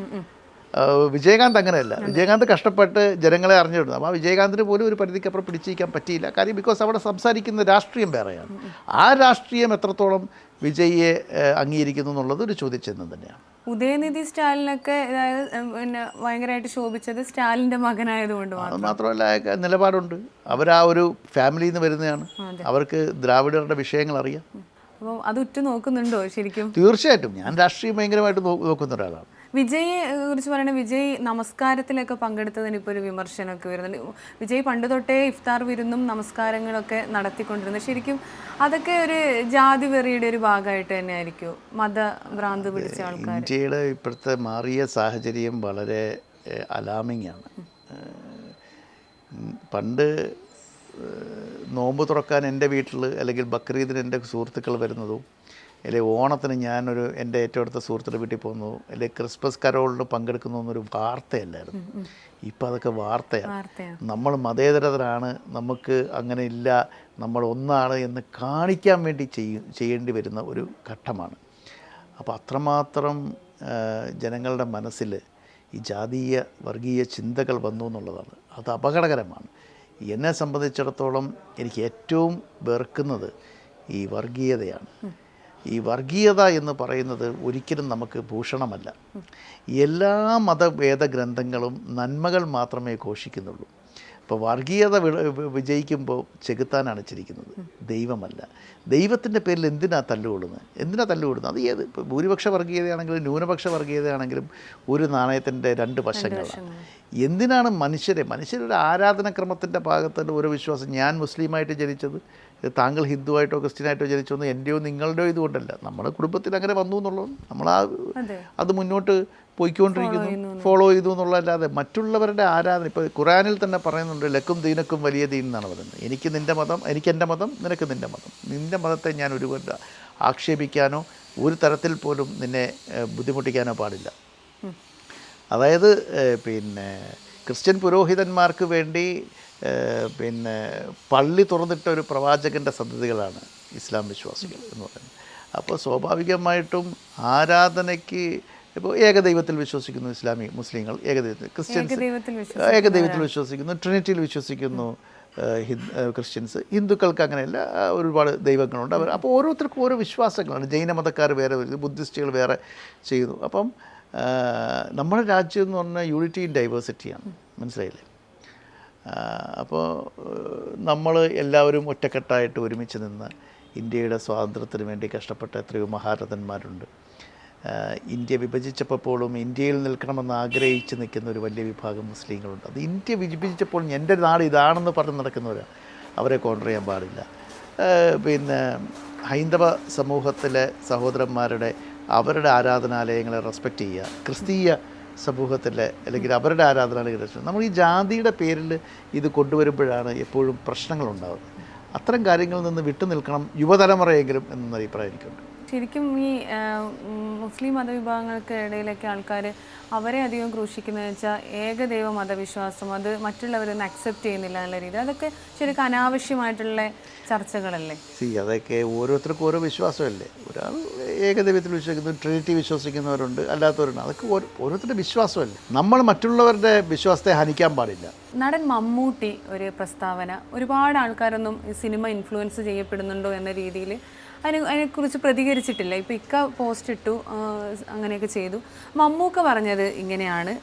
വിജയകാന്ത് അങ്ങനെയല്ല. വിജയകാന്ത് കഷ്ടപ്പെട്ട് ജനങ്ങളെ അറിഞ്ഞിടുന്നു. അപ്പോൾ ആ വിജയകാന്തിന് പോലും ഒരു പരിധിക്കപ്പുറം പിടിച്ചിരിക്കാൻ പറ്റിയില്ല. കാര്യം ബിക്കോസ് അവിടെ സംസാരിക്കുന്ന രാഷ്ട്രീയം വേറെയാണ്. ആ രാഷ്ട്രീയം എത്രത്തോളം വിജയിയെ അംഗീകരിക്കുന്നു എന്നുള്ളത് ഒരു ചോദ്യചിഹ്നം തന്നെയാണ്. ഉദയനിധി സ്റ്റാലിനൊക്കെ അതായത് പിന്നെ ഭയങ്കരമായിട്ട് ശോഭിച്ചത് സ്റ്റാലിന്റെ മകനായതുകൊണ്ട് മാത്രമല്ല നിലപാടുണ്ട്. അവർ ആ ഒരു ഫാമിലിയിൽ നിന്ന് വരുന്നതാണ് അവർക്ക് ദ്രാവിഡരുടെ വിഷയങ്ങൾ അറിയാം. അപ്പോൾ അത് ഉറ്റു നോക്കുന്നുണ്ടോ ശരിക്കും? തീർച്ചയായിട്ടും. ഞാൻ രാഷ്ട്രീയം ഭയങ്കരമായിട്ട് നോക്കുന്ന ഒരാളാണ്. വിജയെ കുറിച്ച് പറയുന്നത് വിജയ് നമസ്കാരത്തിലൊക്കെ പങ്കെടുത്തതിന് ഇപ്പോൾ ഒരു വിമർശനമൊക്കെ വരുന്നുണ്ട്. വിജയ് പണ്ട് തൊട്ടേ ഇഫ്താർ വിരുന്നും നമസ്കാരങ്ങളൊക്കെ നടത്തിക്കൊണ്ടിരുന്നു. ശരിക്കും അതൊക്കെ ഒരു ജാതി വെറിയുടെ ഒരു ഭാഗമായിട്ട് തന്നെ ആയിരിക്കും മതഭ്രാന്ത് പിടിച്ച ആൾക്കാർ ഇന്ത്യയുടെ ഇപ്പോഴത്തെ മാറിയ സാഹചര്യം വളരെ അലാമിംഗ് ആണ്. പണ്ട് നോമ്പ് തുറക്കാൻ എന്റെ വീട്ടിൽ അല്ലെങ്കിൽ ബക്രീദിന് എന്റെ സുഹൃത്തുക്കൾ വരുന്നതും അല്ലെങ്കിൽ ഓണത്തിന് ഞാനൊരു എന്റെ ഏറ്റവും അടുത്ത സുഹൃത്തിന്റെ വീട്ടിൽ പോകുന്നു. അല്ലെങ്കിൽ ക്രിസ്മസ് കരോളിന് പങ്കെടുക്കുന്നു എന്നൊരു വാർത്തയല്ലായിരുന്നു. ഇപ്പം അതൊക്കെ വാർത്തയാണ് നമ്മൾ മതേതരതരാണ് നമുക്ക് അങ്ങനെ ഇല്ല. നമ്മൾ ഒന്നാണ് എന്ന് കാണിക്കാൻ വേണ്ടി ചെയ്യും ചെയ്യേണ്ടി വരുന്ന ഒരു ഘട്ടമാണ്. അപ്പോൾ അത്രമാത്രം ജനങ്ങളുടെ മനസ്സിൽ ഈ ജാതീയ വർഗീയ ചിന്തകൾ വന്നു എന്നുള്ളതാണ്. അത് അപകടകരമാണ്. എന്നെ സംബന്ധിച്ചിടത്തോളം എനിക്ക് ഏറ്റവും വെറുക്കുന്നത് ഈ വർഗീയതയാണ്. ഈ വർഗീയത എന്ന് പറയുന്നത് ഒരിക്കലും നമുക്ക് ഭൂഷണമല്ല. എല്ലാ മതഭേദ ഗ്രന്ഥങ്ങളും നന്മകൾ മാത്രമേ ഘോഷിക്കുന്നുള്ളൂ. അപ്പോൾ വർഗീയത വിജയിക്കുമ്പോൾ ചെകുത്താനാണ് ചിരിക്കുന്നത്. ദൈവമല്ല. ദൈവത്തിന്റെ പേരിൽ എന്തിനാ തല്ലുകൊള്ളുന്നത് എന്തിനാ തല്ലുകൊള്ളുന്നത് അത് ഏത് ഇപ്പോൾ ഭൂരിപക്ഷ വർഗീയതയാണെങ്കിലും ന്യൂനപക്ഷ വർഗീയതയാണെങ്കിലും ഒരു നാണയത്തിന്റെ രണ്ട് വശങ്ങളാണ്. എന്തിനാണ് മനുഷ്യരെ? മനുഷ്യരുടെ ആരാധനക്രമത്തിന്റെ ഭാഗത്തുള്ള ഒരു വിശ്വാസം ഞാൻ മുസ്ലിമായിട്ട് ജനിച്ചത്? താങ്കൾ ഹിന്ദുവായിട്ടോ ക്രിസ്ത്യനായിട്ടോ ജനിച്ചൊന്നും എന്റെയോ നിങ്ങളുടെയോ ഇതുകൊണ്ടല്ല. നമ്മുടെ കുടുംബത്തിൽ അങ്ങനെ വന്നു എന്നുള്ളത് നമ്മൾ ആ അത്. മുന്നോട്ട് പോയിക്കൊണ്ടിരിക്കുന്നു ഫോളോ ചെയ്തു എന്നുള്ളതല്ലാതെ മറ്റുള്ളവരുടെ ആരാധന ഇപ്പോൾ ഖുറാനിൽ തന്നെ പറയുന്നുണ്ട് ലക്കും ദീനക്കും വലിയ ദീൻ എന്നാണ് പറയുന്നത്. എനിക്ക് നിന്റെ മതം എനിക്ക് എന്റെ മതം നിനക്ക് നിന്റെ മതം. നിന്റെ മതത്തെ ഞാൻ ഒരു ആക്ഷേപിക്കാനോ ഒരു തരത്തിൽ പോലും നിന്നെ ബുദ്ധിമുട്ടിക്കാനോ പാടില്ല. അതായത് പിന്നെ ക്രിസ്ത്യൻ പുരോഹിതന്മാർക്ക് വേണ്ടി പിന്നെ പള്ളി തുറന്നിട്ട ഒരു പ്രവാചകന്റെ സന്തതികളാണ് ഇസ്ലാം വിശ്വാസികൾ എന്ന് പറയുന്നത്. അപ്പോൾ സ്വാഭാവികമായിട്ടും ആരാധനയ്ക്ക് ഇപ്പോൾ ഏകദൈവത്തിൽ വിശ്വസിക്കുന്നു ഇസ്ലാമി മുസ്ലിങ്ങൾ ഏകദൈവത്തിൽ ക്രിസ്ത്യൻസ് ഏകദൈവത്തിൽ വിശ്വസിക്കുന്നു ട്രിനിറ്റിയിൽ വിശ്വസിക്കുന്നു ക്രിസ്ത്യൻസ് ഹിന്ദുക്കൾക്ക് അങ്ങനെയല്ല ഒരുപാട് ദൈവങ്ങളുണ്ട് അവർ. അപ്പോൾ ഓരോരുത്തർക്കും ഓരോ വിശ്വാസങ്ങളാണ്. ജൈനമതക്കാർ വേറെ വരും ബുദ്ധിസ്റ്റുകൾ വേറെ ചെയ്യുന്നു. അപ്പം നമ്മുടെ രാജ്യം എന്ന് പറഞ്ഞാൽ യൂണിറ്റി ഇൻ ഡൈവേഴ്സിറ്റിയാണ്. മനസ്സിലായില്ലേ? അപ്പോൾ നമ്മൾ എല്ലാവരും ഒറ്റക്കെട്ടായിട്ട് ഒരുമിച്ച് നിന്ന് ഇന്ത്യയുടെ സ്വാതന്ത്ര്യത്തിന് വേണ്ടി കഷ്ടപ്പെട്ട എത്രയോ മഹാരഥന്മാരുണ്ട്. ഇന്ത്യ വിഭജിച്ചപ്പോൾ പോലും ഇന്ത്യയിൽ നിൽക്കണമെന്ന് ആഗ്രഹിച്ച് നിൽക്കുന്ന ഒരു വലിയ വിഭാഗം മുസ്ലിങ്ങളുണ്ട്. അത് ഇന്ത്യ വിഭജിച്ചപ്പോൾ എന്റെ നാട് ഇതാണെന്ന് പറഞ്ഞ് നടക്കുന്നവരാണ് അവരെ കോണ്ടർ ചെയ്യാൻ പാടില്ല. പിന്നെ ഹൈന്ദവ സമൂഹത്തിലെ സഹോദരന്മാരുടെ അവരുടെ ആരാധനാലയങ്ങളെ റെസ്പെക്റ്റ് ചെയ്യുക. ക്രിസ്തീയ സമൂഹത്തിലെ അല്ലെങ്കിൽ അവരുടെ ആരാധനാലയ respect- നമ്മൾ ഈ ജാതിയുടെ പേരിൽ ഇത് കൊണ്ടുവരുമ്പോഴാണ് എപ്പോഴും പ്രശ്നങ്ങൾ പ്രശ്നങ്ങളുണ്ടാകുന്നത് അത്തരം കാര്യങ്ങളിൽ നിന്ന് വിട്ടു നിൽക്കണം യുവതലമുറയെങ്കിലും എന്നൊരു അഭിപ്രായം എനിക്കുണ്ട്. ശരിക്കും ഈ മുസ്ലിം മതവിഭാഗങ്ങൾക്ക് ഇടയിലൊക്കെ ആൾക്കാർ അവരെ അധികം ക്രൂശിക്കുന്നതെന്ന് വെച്ചാൽ ഏകദൈവ മതവിശ്വാസം അത് മറ്റുള്ളവരൊന്നും അക്സെപ്റ്റ് ചെയ്യുന്നില്ല എന്നുള്ള രീതി. അതൊക്കെ ശരിക്കും അനാവശ്യമായിട്ടുള്ള ചർച്ചകളല്ലേ? സി അതൊക്കെ ഓരോരുത്തർക്കും ഓരോ വിശ്വാസമല്ലേ? ഒരാൾ ഏകദൈവത്തിൽ വിശ്വസിക്കുന്നു ട്രിനിറ്റി വിശ്വസിക്കുന്നവരുണ്ട് അല്ലാത്തവരുണ്ട്. അതൊക്കെ ഓരോ ഓരോരുത്തരുടെ വിശ്വാസമല്ല? നമ്മൾ മറ്റുള്ളവരുടെ വിശ്വാസത്തെ ഹനിക്കാൻ പാടില്ല. നടൻ മമ്മൂട്ടി ഒരു പ്രസ്താവന. ഒരുപാട് ആൾക്കാരൊന്നും സിനിമ ഇൻഫ്ലുവൻസ് ചെയ്യപ്പെടുന്നുണ്ടോ എന്ന രീതിയിൽ അതിനെ അതിനെക്കുറിച്ച് പ്രതികരിച്ചിട്ടില്ല. ഇപ്പോൾ ഇക്ക പോസ്റ്റ് ഇട്ടു അങ്ങനെയൊക്കെ ചെയ്തു. മമ്മൂക്ക പറഞ്ഞത് ഇങ്ങനെയാണ്.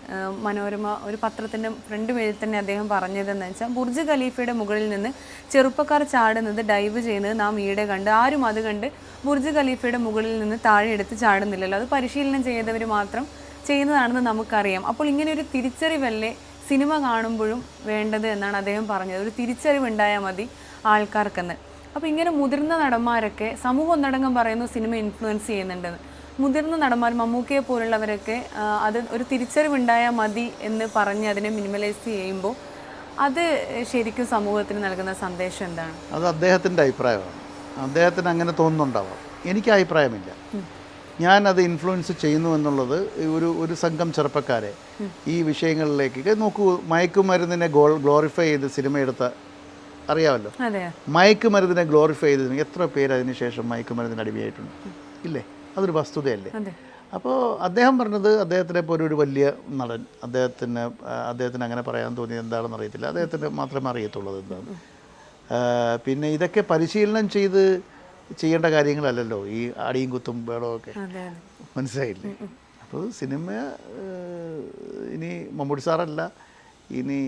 മനോരമ ഒരു പത്രത്തിന്റെ ഫ്രണ്ട് പേജിൽ തന്നെ അദ്ദേഹം പറഞ്ഞതെന്ന് വെച്ചാൽ ബുർജ് ഖലീഫയുടെ മുകളിൽ നിന്ന് ചെറുപ്പക്കാർ ചാടുന്നത് ഡൈവ് ചെയ്യുന്നത് നാം ഈടെ കണ്ട്. ആരും അത് കണ്ട് ബുർജ് ഖലീഫയുടെ മുകളിൽ നിന്ന് താഴെ എടുത്ത് ചാടുന്നില്ലല്ലോ. അത് പരിശീലനം ചെയ്തവർ മാത്രം ചെയ്യുന്നതാണെന്ന് നമുക്കറിയാം. അപ്പോൾ ഇങ്ങനെ ഒരു തിരിച്ചറിവല്ലേ സിനിമ കാണുമ്പോഴും വേണ്ടത് എന്നാണ് അദ്ദേഹം പറഞ്ഞത്. ഒരു തിരിച്ചറിവ് ഉണ്ടായാൽ മതി ആൾക്കാർക്കെന്ന്. അപ്പോൾ ഇങ്ങനെ മുതിർന്ന നടന്മാരൊക്കെ സമൂഹം ഒന്നടങ്കം പറയുന്നു സിനിമ ഇൻഫ്ലുവൻസ് ചെയ്യുന്നുണ്ടെന്ന് മുതിർന്ന നടന്മാർ മമ്മൂക്കയെ പോലുള്ളവരൊക്കെ അത് ഒരു തിരിച്ചറിവുണ്ടായാൽ മതി എന്ന് പറഞ്ഞ് അതിനെ മിനിമലൈസ് ചെയ്യുമ്പോൾ അത് ശരിക്കും സമൂഹത്തിന് നൽകുന്ന സന്ദേശം എന്താണ്? അത് അദ്ദേഹത്തിന്റെ അഭിപ്രായമാണ്. അദ്ദേഹത്തിന് അങ്ങനെ തോന്നുന്നുണ്ടാവാം. എനിക്ക് അഭിപ്രായമില്ല. ഞാനത് ഇൻഫ്ലുവൻസ് ചെയ്യുന്നു എന്നുള്ളത് ഒരു ഒരു സംഘം ചെറുപ്പക്കാരെ ഈ വിഷയങ്ങളിലേക്ക് നോക്കൂ. മയക്കുമരുന്നിനെ ഗോൾ ഗ്ലോറിഫൈ ചെയ്ത് സിനിമ എടുത്ത അറിയാമല്ലോ. മയക്കുമരുന്നിനെ ഗ്ലോറിഫൈ ചെയ്തതിന് എത്ര പേര് അതിനുശേഷം മയക്കുമരുന്നിന് അടിമയായിട്ടുണ്ട്? ഇല്ലേ? അതൊരു വസ്തുതയല്ലേ? അപ്പോൾ അദ്ദേഹം പറഞ്ഞത് അദ്ദേഹത്തിനെ പോലെ ഒരു വലിയ നടൻ അദ്ദേഹത്തിന് അദ്ദേഹത്തിന് അങ്ങനെ പറയാൻ തോന്നിയത് എന്താണെന്ന് അറിയത്തില്ല. അദ്ദേഹത്തിന് മാത്രമേ അറിയത്തുള്ളൂ എന്താണ്. പിന്നെ ഇതൊക്കെ പരിശീലനം ചെയ്ത് ചെയ്യേണ്ട കാര്യങ്ങളല്ലല്ലോ ഈ അടിയും കുത്തും ഒക്കെ. മനസ്സിലായില്ലേ? അപ്പോൾ സിനിമ ഇനി മമ്മൂട്ടി സാറല്ല ഇനി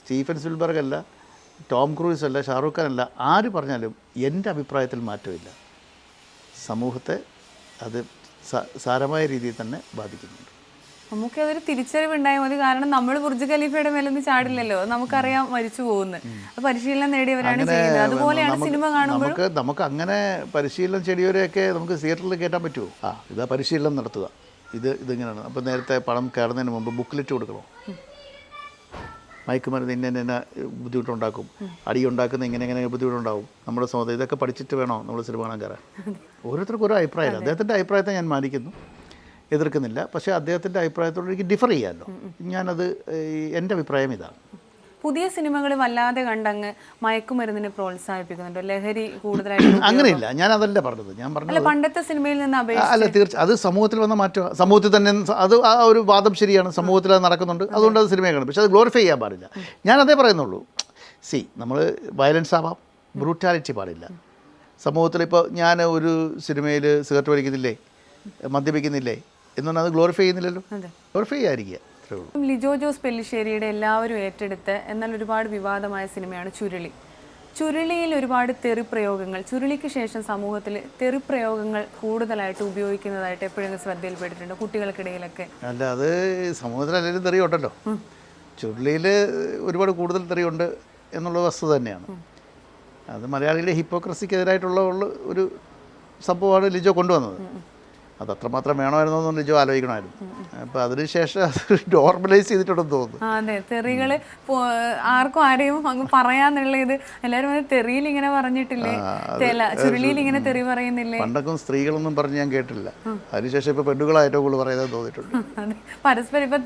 സ്റ്റീഫൻ സിൽബർഗ് അല്ല ടോം ക്രൂസ് അല്ല ഷാറൂഖ് ഖാൻ അല്ല ആര് പറഞ്ഞാലും എന്റെ അഭിപ്രായത്തിൽ മാറ്റമില്ല. സമൂഹത്തെ അത് സാരമായ രീതിയിൽ തന്നെ ബാധിക്കുന്നുണ്ട്. നമുക്ക് അതൊരു തിരിച്ചറിവ് ഉണ്ടായാൽ മതി. കാരണം നമ്മൾ ബുർജ് ഖലീഫയുടെ മേലൊന്നും ചാടില്ലല്ലോ. നമുക്കറിയാം മരിച്ചു പോകുന്നു. പരിശീലനം നേടിയവരാണ് ചെയ്യുന്നത്. അതുപോലെയാണ് സിനിമ കാണുമ്പോൾ നമുക്ക് നമുക്ക് അങ്ങനെ പരിശീലനം ചെടിയവരെയൊക്കെ നമുക്ക് തിയേറ്ററിൽ കയറ്റാൻ പറ്റുമോ? ആ ഇതാ പരിശീലനം നടത്തുക. ഇത് ഇതിങ്ങനെയാണ്. അപ്പോൾ നേരത്തെ പണം കയറുന്നതിന് മുമ്പ് ബുക്ക്ലെറ്റ് കൊടുക്കണോ? മയക്കുമരുന്ന് ഇന്ന ഇന്ന ബുദ്ധിമുട്ടുണ്ടാക്കും. അടി ഉണ്ടാക്കുന്ന ഇങ്ങനെ ഇങ്ങനെ ബുദ്ധിമുട്ടുണ്ടാവും. നമ്മുടെ സ്വന്തം ഇതൊക്കെ പഠിച്ചിട്ട് വേണോ നമ്മൾ സിനിമ കാണാൻ കയറാൻ? ഓരോരുത്തർക്കും ഓരോ അഭിപ്രായമില്ല. അദ്ദേഹത്തിന്റെ അഭിപ്രായത്തെ ഞാൻ മാനിക്കുന്നു. എതിർക്കുന്നില്ല. പക്ഷേ അദ്ദേഹത്തിന്റെ അഭിപ്രായത്തോട് എനിക്ക് ഡിഫർ ചെയ്യാമല്ലോ. ഞാനത് എന്റെ അഭിപ്രായം ഇതാണ്. പുതിയ സിനിമകൾ വല്ലാതെ കണ്ടങ്ങ് മയക്കുമരുന്നിനെ പ്രോത്സാഹിപ്പിക്കുന്നുണ്ട്. ലഹരി കൂടുതലായിട്ട് അങ്ങനെയില്ല. ഞാൻ അതല്ല പറഞ്ഞത്. ഞാൻ പറഞ്ഞത് പണ്ടത്തെ സിനിമയിൽ നിന്ന് അല്ല തീർച്ച അത് സമൂഹത്തിൽ വന്ന മാറ്റം. സമൂഹത്തിൽ തന്നെ അത് ആ ഒരു വാദം ശരിയാണ്. സമൂഹത്തിൽ അത് നടക്കുന്നുണ്ട്. അതുകൊണ്ട് അത് സിനിമയെ കാണും. പക്ഷെ അത് ഗ്ലോറിഫൈ ചെയ്യാൻ പാടില്ല. ഞാൻ അതേ പറയുന്നുള്ളൂ. സി നമ്മൾ വയലൻസ് ആവാം. ബ്രൂട്ടാലിറ്റി പാടില്ല. സമൂഹത്തിൽ ഇപ്പോൾ ഞാൻ ഒരു സിനിമയിൽ സിഗരറ്റ് വലിക്കുന്നില്ലേ? മദ്യപിക്കുന്നില്ലേ? എന്നൊന്നും അത് ഗ്ലോറിഫൈ ചെയ്യുന്നില്ലല്ലോ. ഗ്ലോറിഫൈ ചെയ്യാതിരിക്കുക. അത്രേ ഉള്ളൂ. ലിജോ ജോസ് പെല്ലിശ്ശേരിയുടെ എല്ലാവരും ഏറ്റെടുത്ത് എന്നാൽ ഒരുപാട് വിവാദമായ സിനിമയാണ് ചുരുളി. ചുരുളിയിൽ ഒരുപാട് തെറിപ്രയോഗങ്ങൾ ചുരുളിക്ക് ശേഷം സമൂഹത്തിൽ തെറിപ്രയോഗങ്ങൾ കൂടുതലായിട്ട് ഉപയോഗിക്കുന്നതായിട്ട് എപ്പോഴും ശ്രദ്ധയിൽപ്പെട്ടിട്ടുണ്ട് കുട്ടികൾക്കിടയിലൊക്കെ? അല്ല അത് സമൂഹത്തിൽ തെറി തെറിയുണ്ടല്ലോ ചുരുളിയിൽ ഒരുപാട് കൂടുതൽ തെറിയുണ്ട് എന്നുള്ള വസ്തുത തന്നെയാണ്. അത് മലയാളിയുടെ ഹിപ്പോക്രസിക്കെതിരായിട്ടുള്ള ഒരു സംഭവമാണ് ലിജോ കൊണ്ടുവന്നത്. അത് അത്രമാത്രം വേണമായിരുന്നോ എന്ന് ലിജോ ആലോചിക്കണമായിരുന്നു. അപ്പൊ അതിനുശേഷം അത് നോർമലൈസ് ചെയ്തിട്ടുണ്ടെന്ന് തോന്നുന്നു. അതെ. തെറികൾ ആർക്കും ആരെയും അങ്ങ് പറയാന്നുള്ള ഇത് എല്ലാവരും അത് തെറിയിൽ ഇങ്ങനെ പറഞ്ഞിട്ടില്ലേ? ചുരുളിയിൽ ഇങ്ങനെ തെറി പറയുന്നില്ലേ? പണ്ടൊക്കെ സ്ത്രീകളൊന്നും പറഞ്ഞ് ഞാൻ കേട്ടില്ല. അതിനുശേഷം ഇപ്പൊ പെണ്ണുകളായിട്ട് കൂടുതൽ പറയുന്നത് തോന്നിയിട്ടുണ്ട്. പരസ്പരം ഇപ്പൊ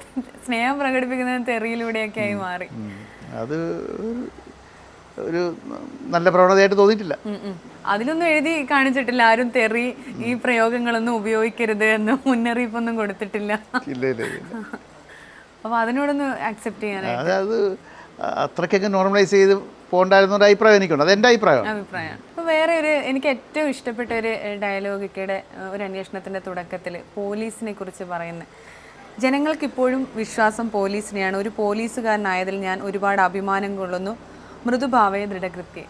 സ്നേഹം പ്രകടിപ്പിക്കുന്നത് തെറിയിലൂടെയൊക്കെ ആയി മാറി. അത് ഒരു- നല്ല പ്രവണതയായിട്ട് തോന്നിയിട്ടില്ല. അതിലൊന്നും എഴുതി കാണിച്ചിട്ടില്ല. ആരും തെറി ഈ പ്രയോഗങ്ങളൊന്നും ഉപയോഗിക്കരുത് എന്ന് മുന്നറിയിപ്പൊന്നും കൊടുത്തിട്ടില്ല. ഇല്ല ഇല്ല ഇല്ല. അപ്പൊ അതിനോടൊന്ന് അക്സെപ്റ്റ് ചെയ്യാനായിട്ട്. അതായത് അത്രയ്ക്കൊക്കെ നോർമലൈസ് ചെയ്ത് പോകണ്ടായിരുന്ന ഒരു അഭിപ്രായം എനിക്കുണ്ട്. അത് എന്റെ അഭിപ്രായം. അഭിപ്രായമാണ് അപ്പോൾ വേറെ ഒരു എനിക്ക് ഏറ്റവും ഇഷ്ടപ്പെട്ട ഒരു ഡയലോഗിക്കയുടെ ഒരു അന്വേഷണത്തിന്റെ തുടക്കത്തിൽ പോലീസിനെ കുറിച്ച് പറയുന്നത് ജനങ്ങൾക്ക് ഇപ്പോഴും വിശ്വാസം പോലീസിനെയാണ്. ഒരു പോലീസുകാരനായതിൽ ഞാൻ ഒരുപാട് അഭിമാനം കൊള്ളുന്നു. മൃദുഭാവയെ ദൃഢകൃത്യെ.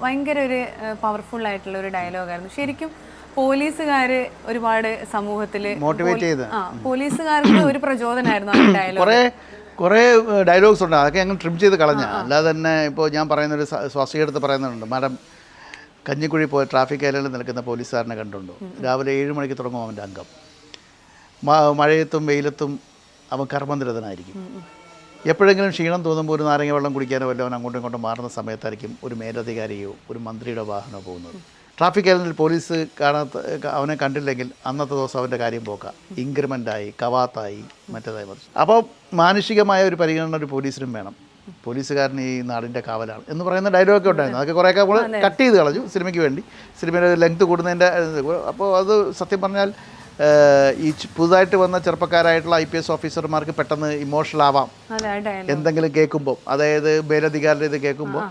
ഭയങ്കര ഒരു പവർഫുൾ ആയിട്ടുള്ള ഒരു ഡയലോഗായിരുന്നു ശരിക്കും പോലീസുകാർ ഒരുപാട് സമൂഹത്തിൽ മോട്ടിവേറ്റ് ചെയ്ത്. ആ പോലീസുകാർക്ക് ഒരു പ്രചോദനമായിരുന്നു ആ ഡയലോഗ് കുറേ ഡയലോഗ്സ് ഉണ്ട്. അതൊക്കെ ഞങ്ങൾ ട്രിം ചെയ്ത് കളഞ്ഞ. അല്ലാതെ തന്നെ ഇപ്പോൾ ഞാൻ പറയുന്നൊരു സ- സ്വാസിക എടുത്ത് പറയുന്നുണ്ട്. മാഡം കഞ്ഞിക്കുഴി പോയ ട്രാഫിക് ഏരിയയിൽ നിൽക്കുന്ന പോലീസുകാരനെ കണ്ടുണ്ടോ. രാവിലെ ഏഴ് മണിക്ക് തുടങ്ങും അവന്റെ അംഗം. മഴയത്തും വെയിലത്തും അവൻ കർമ്മനിരതനായിരിക്കും. എപ്പോഴെങ്കിലും ക്ഷീണം തോന്നുമ്പോൾ ഒരു നാരങ്ങ വെള്ളം കുടിക്കാനോ വല്ലവൻ അങ്ങോട്ടും ഇങ്ങോട്ടും മാറുന്ന സമയത്തായിരിക്കും ഒരു മേലധികാരിയോ ഒരു മന്ത്രിയുടെ വാഹനമോ പോകുന്നത്. ട്രാഫിക് ഏരിയയിൽ പോലീസ് കാണാത്ത അവനെ കണ്ടില്ലെങ്കിൽ അന്നത്തെ ദിവസം അവന്റെ കാര്യം പോക്കാം ഇൻക്രിമെന്റായി കവാത്തായി മറ്റേതായി മറിച്ച്. അപ്പോൾ മാനുഷികമായ ഒരു പരിഗണന ഒരു പോലീസിനും വേണം. പോലീസുകാരൻ ഈ നാടിന്റെ കാവലാണ് എന്ന് പറയുന്ന ഡയലോഗൊക്കെ ഉണ്ടായിരുന്നു. അതൊക്കെ കുറേയൊക്കെ നമ്മൾ കട്ട് ചെയ്ത് കളഞ്ഞു സിനിമയ്ക്ക് വേണ്ടി. സിനിമയുടെ ലെങ്ത് കൂടുന്നതിന്റെ അപ്പോൾ അത് സത്യം പറഞ്ഞാൽ ഈ പുതുതായിട്ട് വന്ന ചെറുപ്പക്കാരായിട്ടുള്ള ഐ പി എസ് ഓഫീസർമാർക്ക് പെട്ടെന്ന് ഇമോഷണൽ ആവാം. എന്തെങ്കിലും കേൾക്കുമ്പോൾ അതായത് മേലധികാരിയുടെ ഇത് കേൾക്കുമ്പോൾ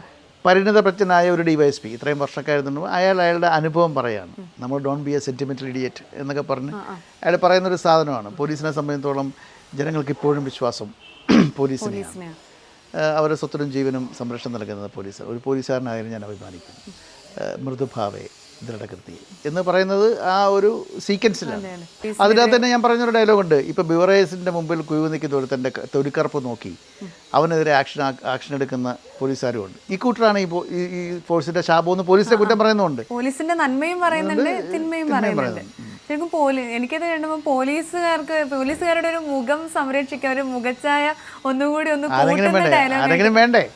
പരിണിതപ്രജ്ഞനായ ഒരു ഡിവൈഎസ്പി ഇത്രയും വർഷക്കായിരുന്നു അയാൾ അയാളുടെ അനുഭവം പറയാണ്. നമ്മൾ don't be a sentimental idiot എന്നൊക്കെ പറഞ്ഞ് അയാൾ പറയുന്നൊരു സാധനമാണ് പോലീസിനെ സംബന്ധിച്ചിടത്തോളം ജനങ്ങൾക്ക് ഇപ്പോഴും വിശ്വാസം പോലീസിനെയാണ്. ഏഹ് അവരുടെ സ്വത്തിനും ജീവനും സംരക്ഷണം നൽകുന്നത് പോലീസ് ഒരു പോലീസുകാരനായാലും ഞാൻ അഭിമാനിക്കുന്നു. ഏഹ് ദൃഢകൃതി എന്ന് പറയുന്നത് ആ ഒരു സീക്വൻസിലാണ് അതെ. അതിനകത്ത് തന്നെ ഞാൻ പറഞ്ഞൊരു ഡയലോഗുണ്ട് ഇപ്പോൾ ബിവറേസിന്റെ മുമ്പിൽ കുയു നിൽക്കുന്ന ഒരുത്തന്റെ തന്റെ തൊലിക്കറുപ്പ് നോക്കി. അവനെതിരെ ആക്ഷൻ ആക്ഷൻ എടുക്കുന്ന പോലീസുകാരും ഉണ്ട് ഈ കൂട്ടറാണ് ഈ ഈ- ഫോഴ്സിന്റെ ശാപം എന്ന് പോലീസിനെ കുറ്റം പറയുന്നുണ്ട്. പോലീസിന്റെ നന്മയും പറയുന്നുണ്ട് തിന്മയും പറയുന്നുണ്ട്. ശരിക്കും പോലീ എനിക്കത് കഴിയുമ്പോൾ പോലീസുകാർക്ക് പോലീസുകാരുടെ ഒരു മുഖം സംരക്ഷിക്കാൻ ഒരു മുഖച്ചായ ഒന്നുകൂടി ഒന്ന് ആരെങ്കിലും വേണ്ടേ?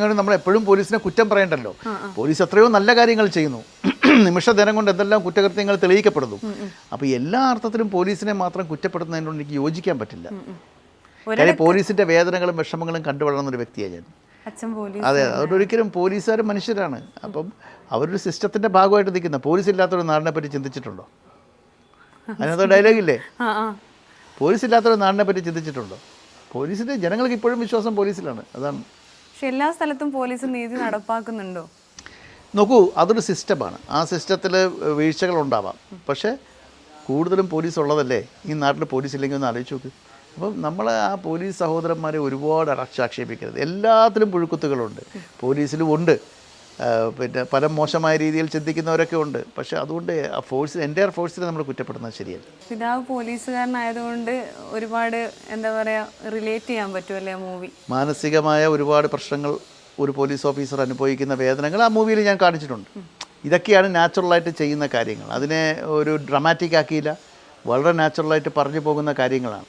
കൊണ്ട് നമ്മൾ എപ്പോഴും പോലീസിനെ കുറ്റം പറയണ്ടല്ലോ. പോലീസ് എത്രയോ നല്ല കാര്യങ്ങൾ ചെയ്യുന്നു. നിമിഷ നേരം കൊണ്ട് എന്തെല്ലാം കുറ്റകൃത്യങ്ങൾ തെളിയിക്കപ്പെടുന്നു? അപ്പോൾ എല്ലാ അർത്ഥത്തിലും പോലീസിനെ മാത്രം കുറ്റപ്പെടുത്തുന്നതിനോട് എനിക്ക് യോജിക്കാൻ പറ്റില്ല. കാര്യം പോലീസിന്റെ വേദനകളും വിഷമങ്ങളും കണ്ടുവളർന്ന ഒരു വ്യക്തിയാണ് ഞാൻ. അതെ അതുകൊണ്ട് ഒരിക്കലും പോലീസുകാർ മനുഷ്യരാണ്. അപ്പം അവരൊരു സിസ്റ്റത്തിന്റെ ഭാഗമായിട്ട് നിൽക്കുന്ന പോലീസ് ഇല്ലാത്തൊരു നാടിനെ പറ്റി ചിന്തിച്ചിട്ടുണ്ടോ? അതിനകത്ത് ഡയലോഗില്ലേ പോലീസ് ഇല്ലാത്തൊരു നാടിനെ പറ്റി ചിന്തിച്ചിട്ടുണ്ടോ? പോലീസിന്റെ ജനങ്ങൾക്ക് ഇപ്പോഴും വിശ്വാസം പോലീസിലാണ്. അതാണ്. പക്ഷെ എല്ലാ സ്ഥലത്തും പോലീസ് നീതി നടപ്പാക്കുന്നുണ്ടോ? നോക്കൂ അതൊരു സിസ്റ്റമാണ്. ആ സിസ്റ്റത്തിൽ വീഴ്ചകൾ ഉണ്ടാവാം പക്ഷേ കൂടുതലും പോലീസ് ഉള്ളതല്ലേ ഈ നാട്ടിൽ പോലീസ് ഇല്ലെങ്കിൽ ഒന്ന് ആലോചിച്ച് നോക്ക്. അപ്പം നമ്മൾ ആ പോലീസ് സഹോദരന്മാരെ ഒരുപാട് ആക്ഷേപിക്കരുത്. എല്ലാത്തിലും പുഴുക്കുത്തുകളുണ്ട്. പോലീസിലും ഉണ്ട്. പിന്നെ പല മോശമായ രീതിയിൽ ചിന്തിക്കുന്നവരൊക്കെ ഉണ്ട്. പക്ഷേ അതുകൊണ്ട് ആ ഫോഴ്സ് എന്റെ ഫോഴ്സിനെ നമ്മൾ കുറ്റപ്പെടുന്നത് ശരിയല്ല. പിതാവ് പോലീസുകാരനായതുകൊണ്ട് ഒരുപാട് എന്താ പറയുക റിലേറ്റ് ചെയ്യാൻ പറ്റുമല്ലേ മൂവി? മാനസികമായ ഒരുപാട് പ്രശ്നങ്ങൾ ഒരു പോലീസ് ഓഫീസർ അനുഭവിക്കുന്ന വേദനകൾ ആ മൂവിയിൽ ഞാൻ കാണിച്ചിട്ടുണ്ട്. ഇതൊക്കെയാണ് നാച്ചുറലായിട്ട് ചെയ്യുന്ന കാര്യങ്ങൾ. അതിനെ ഒരു ഡ്രമാറ്റിക് ആക്കിയില്ല. വളരെ നാച്ചുറലായിട്ട് പറഞ്ഞു പോകുന്ന കാര്യങ്ങളാണ്.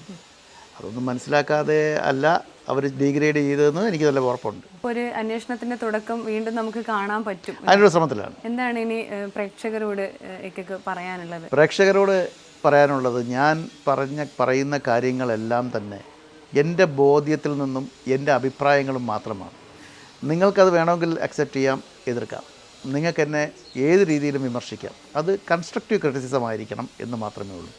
അതൊന്നും മനസ്സിലാക്കാതെ അല്ല അവർ ഡീഗ്രേഡ് ചെയ്തതെന്ന് എനിക്ക് നല്ല ഉറപ്പുണ്ട്. ഒരു അന്വേഷണത്തിന്റെ തുടക്കം വീണ്ടും നമുക്ക് കാണാൻ പറ്റും. അതിനൊരു ശ്രമത്തിലാണ്. എന്താണ് ഇനി പ്രേക്ഷകരോട് പറയാനുള്ളത്? പ്രേക്ഷകരോട് പറയാനുള്ളത് ഞാൻ പറഞ്ഞ പറയുന്ന കാര്യങ്ങളെല്ലാം തന്നെ എന്റെ ബോധ്യത്തിൽ നിന്നും എന്റെ അഭിപ്രായങ്ങളും മാത്രമാണ്. നിങ്ങൾക്കത് വേണമെങ്കിൽ അക്സെപ്റ്റ് ചെയ്യാം എതിർക്കാം. നിങ്ങൾക്ക് എന്നെ ഏത് രീതിയിലും വിമർശിക്കാം. അത് കൺസ്ട്രക്റ്റീവ് ക്രിറ്റിസിസം ആയിരിക്കണം എന്ന് മാത്രമേ ഉള്ളൂ.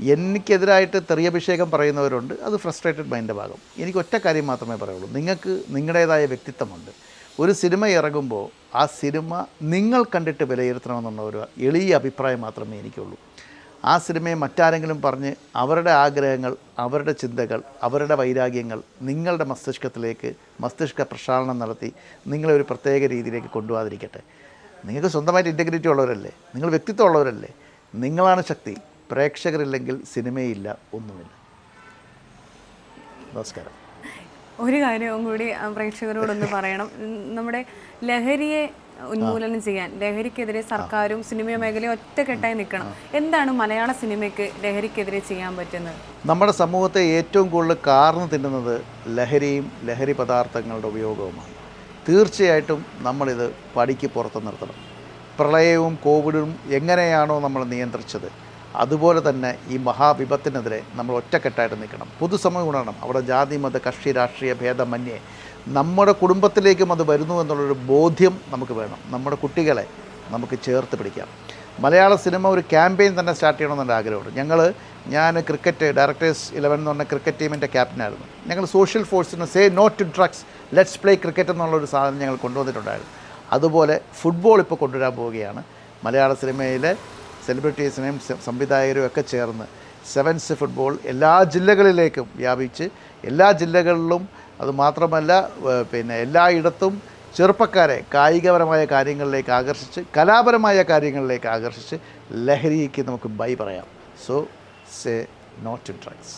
എനിക്കെതിരായിട്ട് തെറിയഭിഷേകം പറയുന്നവരുണ്ട്. അത് ഫ്രസ്ട്രേറ്റഡ് മൈൻഡ് ഭാഗം. എനിക്ക് ഒറ്റ കാര്യം മാത്രമേ പറയുള്ളൂ. നിങ്ങൾക്ക് നിങ്ങളുടേതായ വ്യക്തിത്വമുണ്ട്. ഒരു സിനിമ ഇറങ്ങുമ്പോൾ ആ സിനിമ നിങ്ങൾ കണ്ടിട്ട് വിലയിരുത്തണമെന്നുള്ള ഒരു എളിയ അഭിപ്രായം മാത്രമേ എനിക്കുള്ളൂ. ആ സിനിമയെ മറ്റാരെങ്കിലും പറഞ്ഞ് അവരുടെ ആഗ്രഹങ്ങൾ അവരുടെ ചിന്തകൾ അവരുടെ വൈരാഗ്യങ്ങൾ നിങ്ങളുടെ മസ്തിഷ്കത്തിലേക്ക് മസ്തിഷ്ക പ്രക്ഷാളനം നടത്തി നിങ്ങളെ ഒരു പ്രത്യേക രീതിയിലേക്ക് കൊണ്ടുപോകാതിരിക്കട്ടെ. നിങ്ങൾക്ക് സ്വന്തമായിട്ട് ഇന്റഗ്രിറ്റി ഉള്ളവരല്ലേ? നിങ്ങൾ വ്യക്തിത്വം ഉള്ളവരല്ലേ? നിങ്ങളാണ് ശക്തി. പ്രേക്ഷകരില്ലെങ്കിൽ സിനിമയില്ല ഒന്നുമില്ല. നമസ്കാരം. ഒരു കാര്യവും കൂടി പ്രേക്ഷകരോടൊന്ന് പറയണം. നമ്മുടെ ലഹരിയെ ഉന്മൂലനം ചെയ്യാൻ ലഹരിക്കെതിരെ സർക്കാരും സിനിമ മേഖലയും ഒറ്റക്കെട്ടായി നിൽക്കണം. എന്താണ് മലയാള സിനിമയ്ക്ക് ലഹരിക്കെതിരെ ചെയ്യാൻ പറ്റുന്നത്? നമ്മുടെ സമൂഹത്തെ ഏറ്റവും കൂടുതൽ കാർന്നു തിന്നുന്നത് ലഹരിയും ലഹരി പദാർത്ഥങ്ങളുടെ ഉപയോഗവുമാണ്. തീർച്ചയായിട്ടും നമ്മളിത് പടിക്ക് പുറത്ത് നിർത്തണം. പ്രളയവും കോവിഡും എങ്ങനെയാണോ നമ്മൾ നിയന്ത്രിച്ചത് അതുപോലെ തന്നെ ഈ മഹാവിപത്തിനെതിരെ നമ്മൾ ഒറ്റക്കെട്ടായിട്ട് നിൽക്കണം. പൊതുസമയം ഉണരണം അവിടെ ജാതി മത കക്ഷി രാഷ്ട്രീയ ഭേദമന്യേ നമ്മുടെ കുടുംബത്തിലേക്കും അത് വരുന്നു എന്നുള്ളൊരു ബോധ്യം നമുക്ക് വേണം. നമ്മുടെ കുട്ടികളെ നമുക്ക് ചേർത്ത് പിടിക്കാം. മലയാള സിനിമ ഒരു ക്യാമ്പയിൻ തന്നെ സ്റ്റാർട്ട് ചെയ്യണമെന്നുള്ള ആഗ്രഹമുണ്ട്. ഞങ്ങൾ ഞാൻ ക്രിക്കറ്റ് ഡയറക്ടേഴ്സ് ഇലവൻ എന്ന് പറഞ്ഞ ക്രിക്കറ്റ് ടീമിന്റെ ക്യാപ്റ്റനായിരുന്നു. ഞങ്ങൾ social ഫോഴ്സിന് say not to drugs let's play cricket എന്നുള്ളൊരു സാധനം ഞങ്ങൾ കൊണ്ടുവന്നിട്ടുണ്ടായിരുന്നു. അതുപോലെ ഫുട്ബോൾ ഇപ്പോൾ കൊണ്ടുവരാൻ പോവുകയാണ്. മലയാള സിനിമയിലെ സെലിബ്രിറ്റീസിനെയും സംവിധായകരും ഒക്കെ ചേർന്ന് സെവൻസ് ഫുട്ബോൾ എല്ലാ ജില്ലകളിലേക്കും വ്യാപിച്ച് എല്ലാ ജില്ലകളിലും അതുമാത്രമല്ല പിന്നെ എല്ലായിടത്തും ചെറുപ്പക്കാരെ കായികപരമായ കാര്യങ്ങളിലേക്ക് ആകർഷിച്ച് കലാപരമായ കാര്യങ്ങളിലേക്ക് ആകർഷിച്ച് ലഹരിക്ക് നമുക്ക് ബൈ പറയാം. So say not to drugs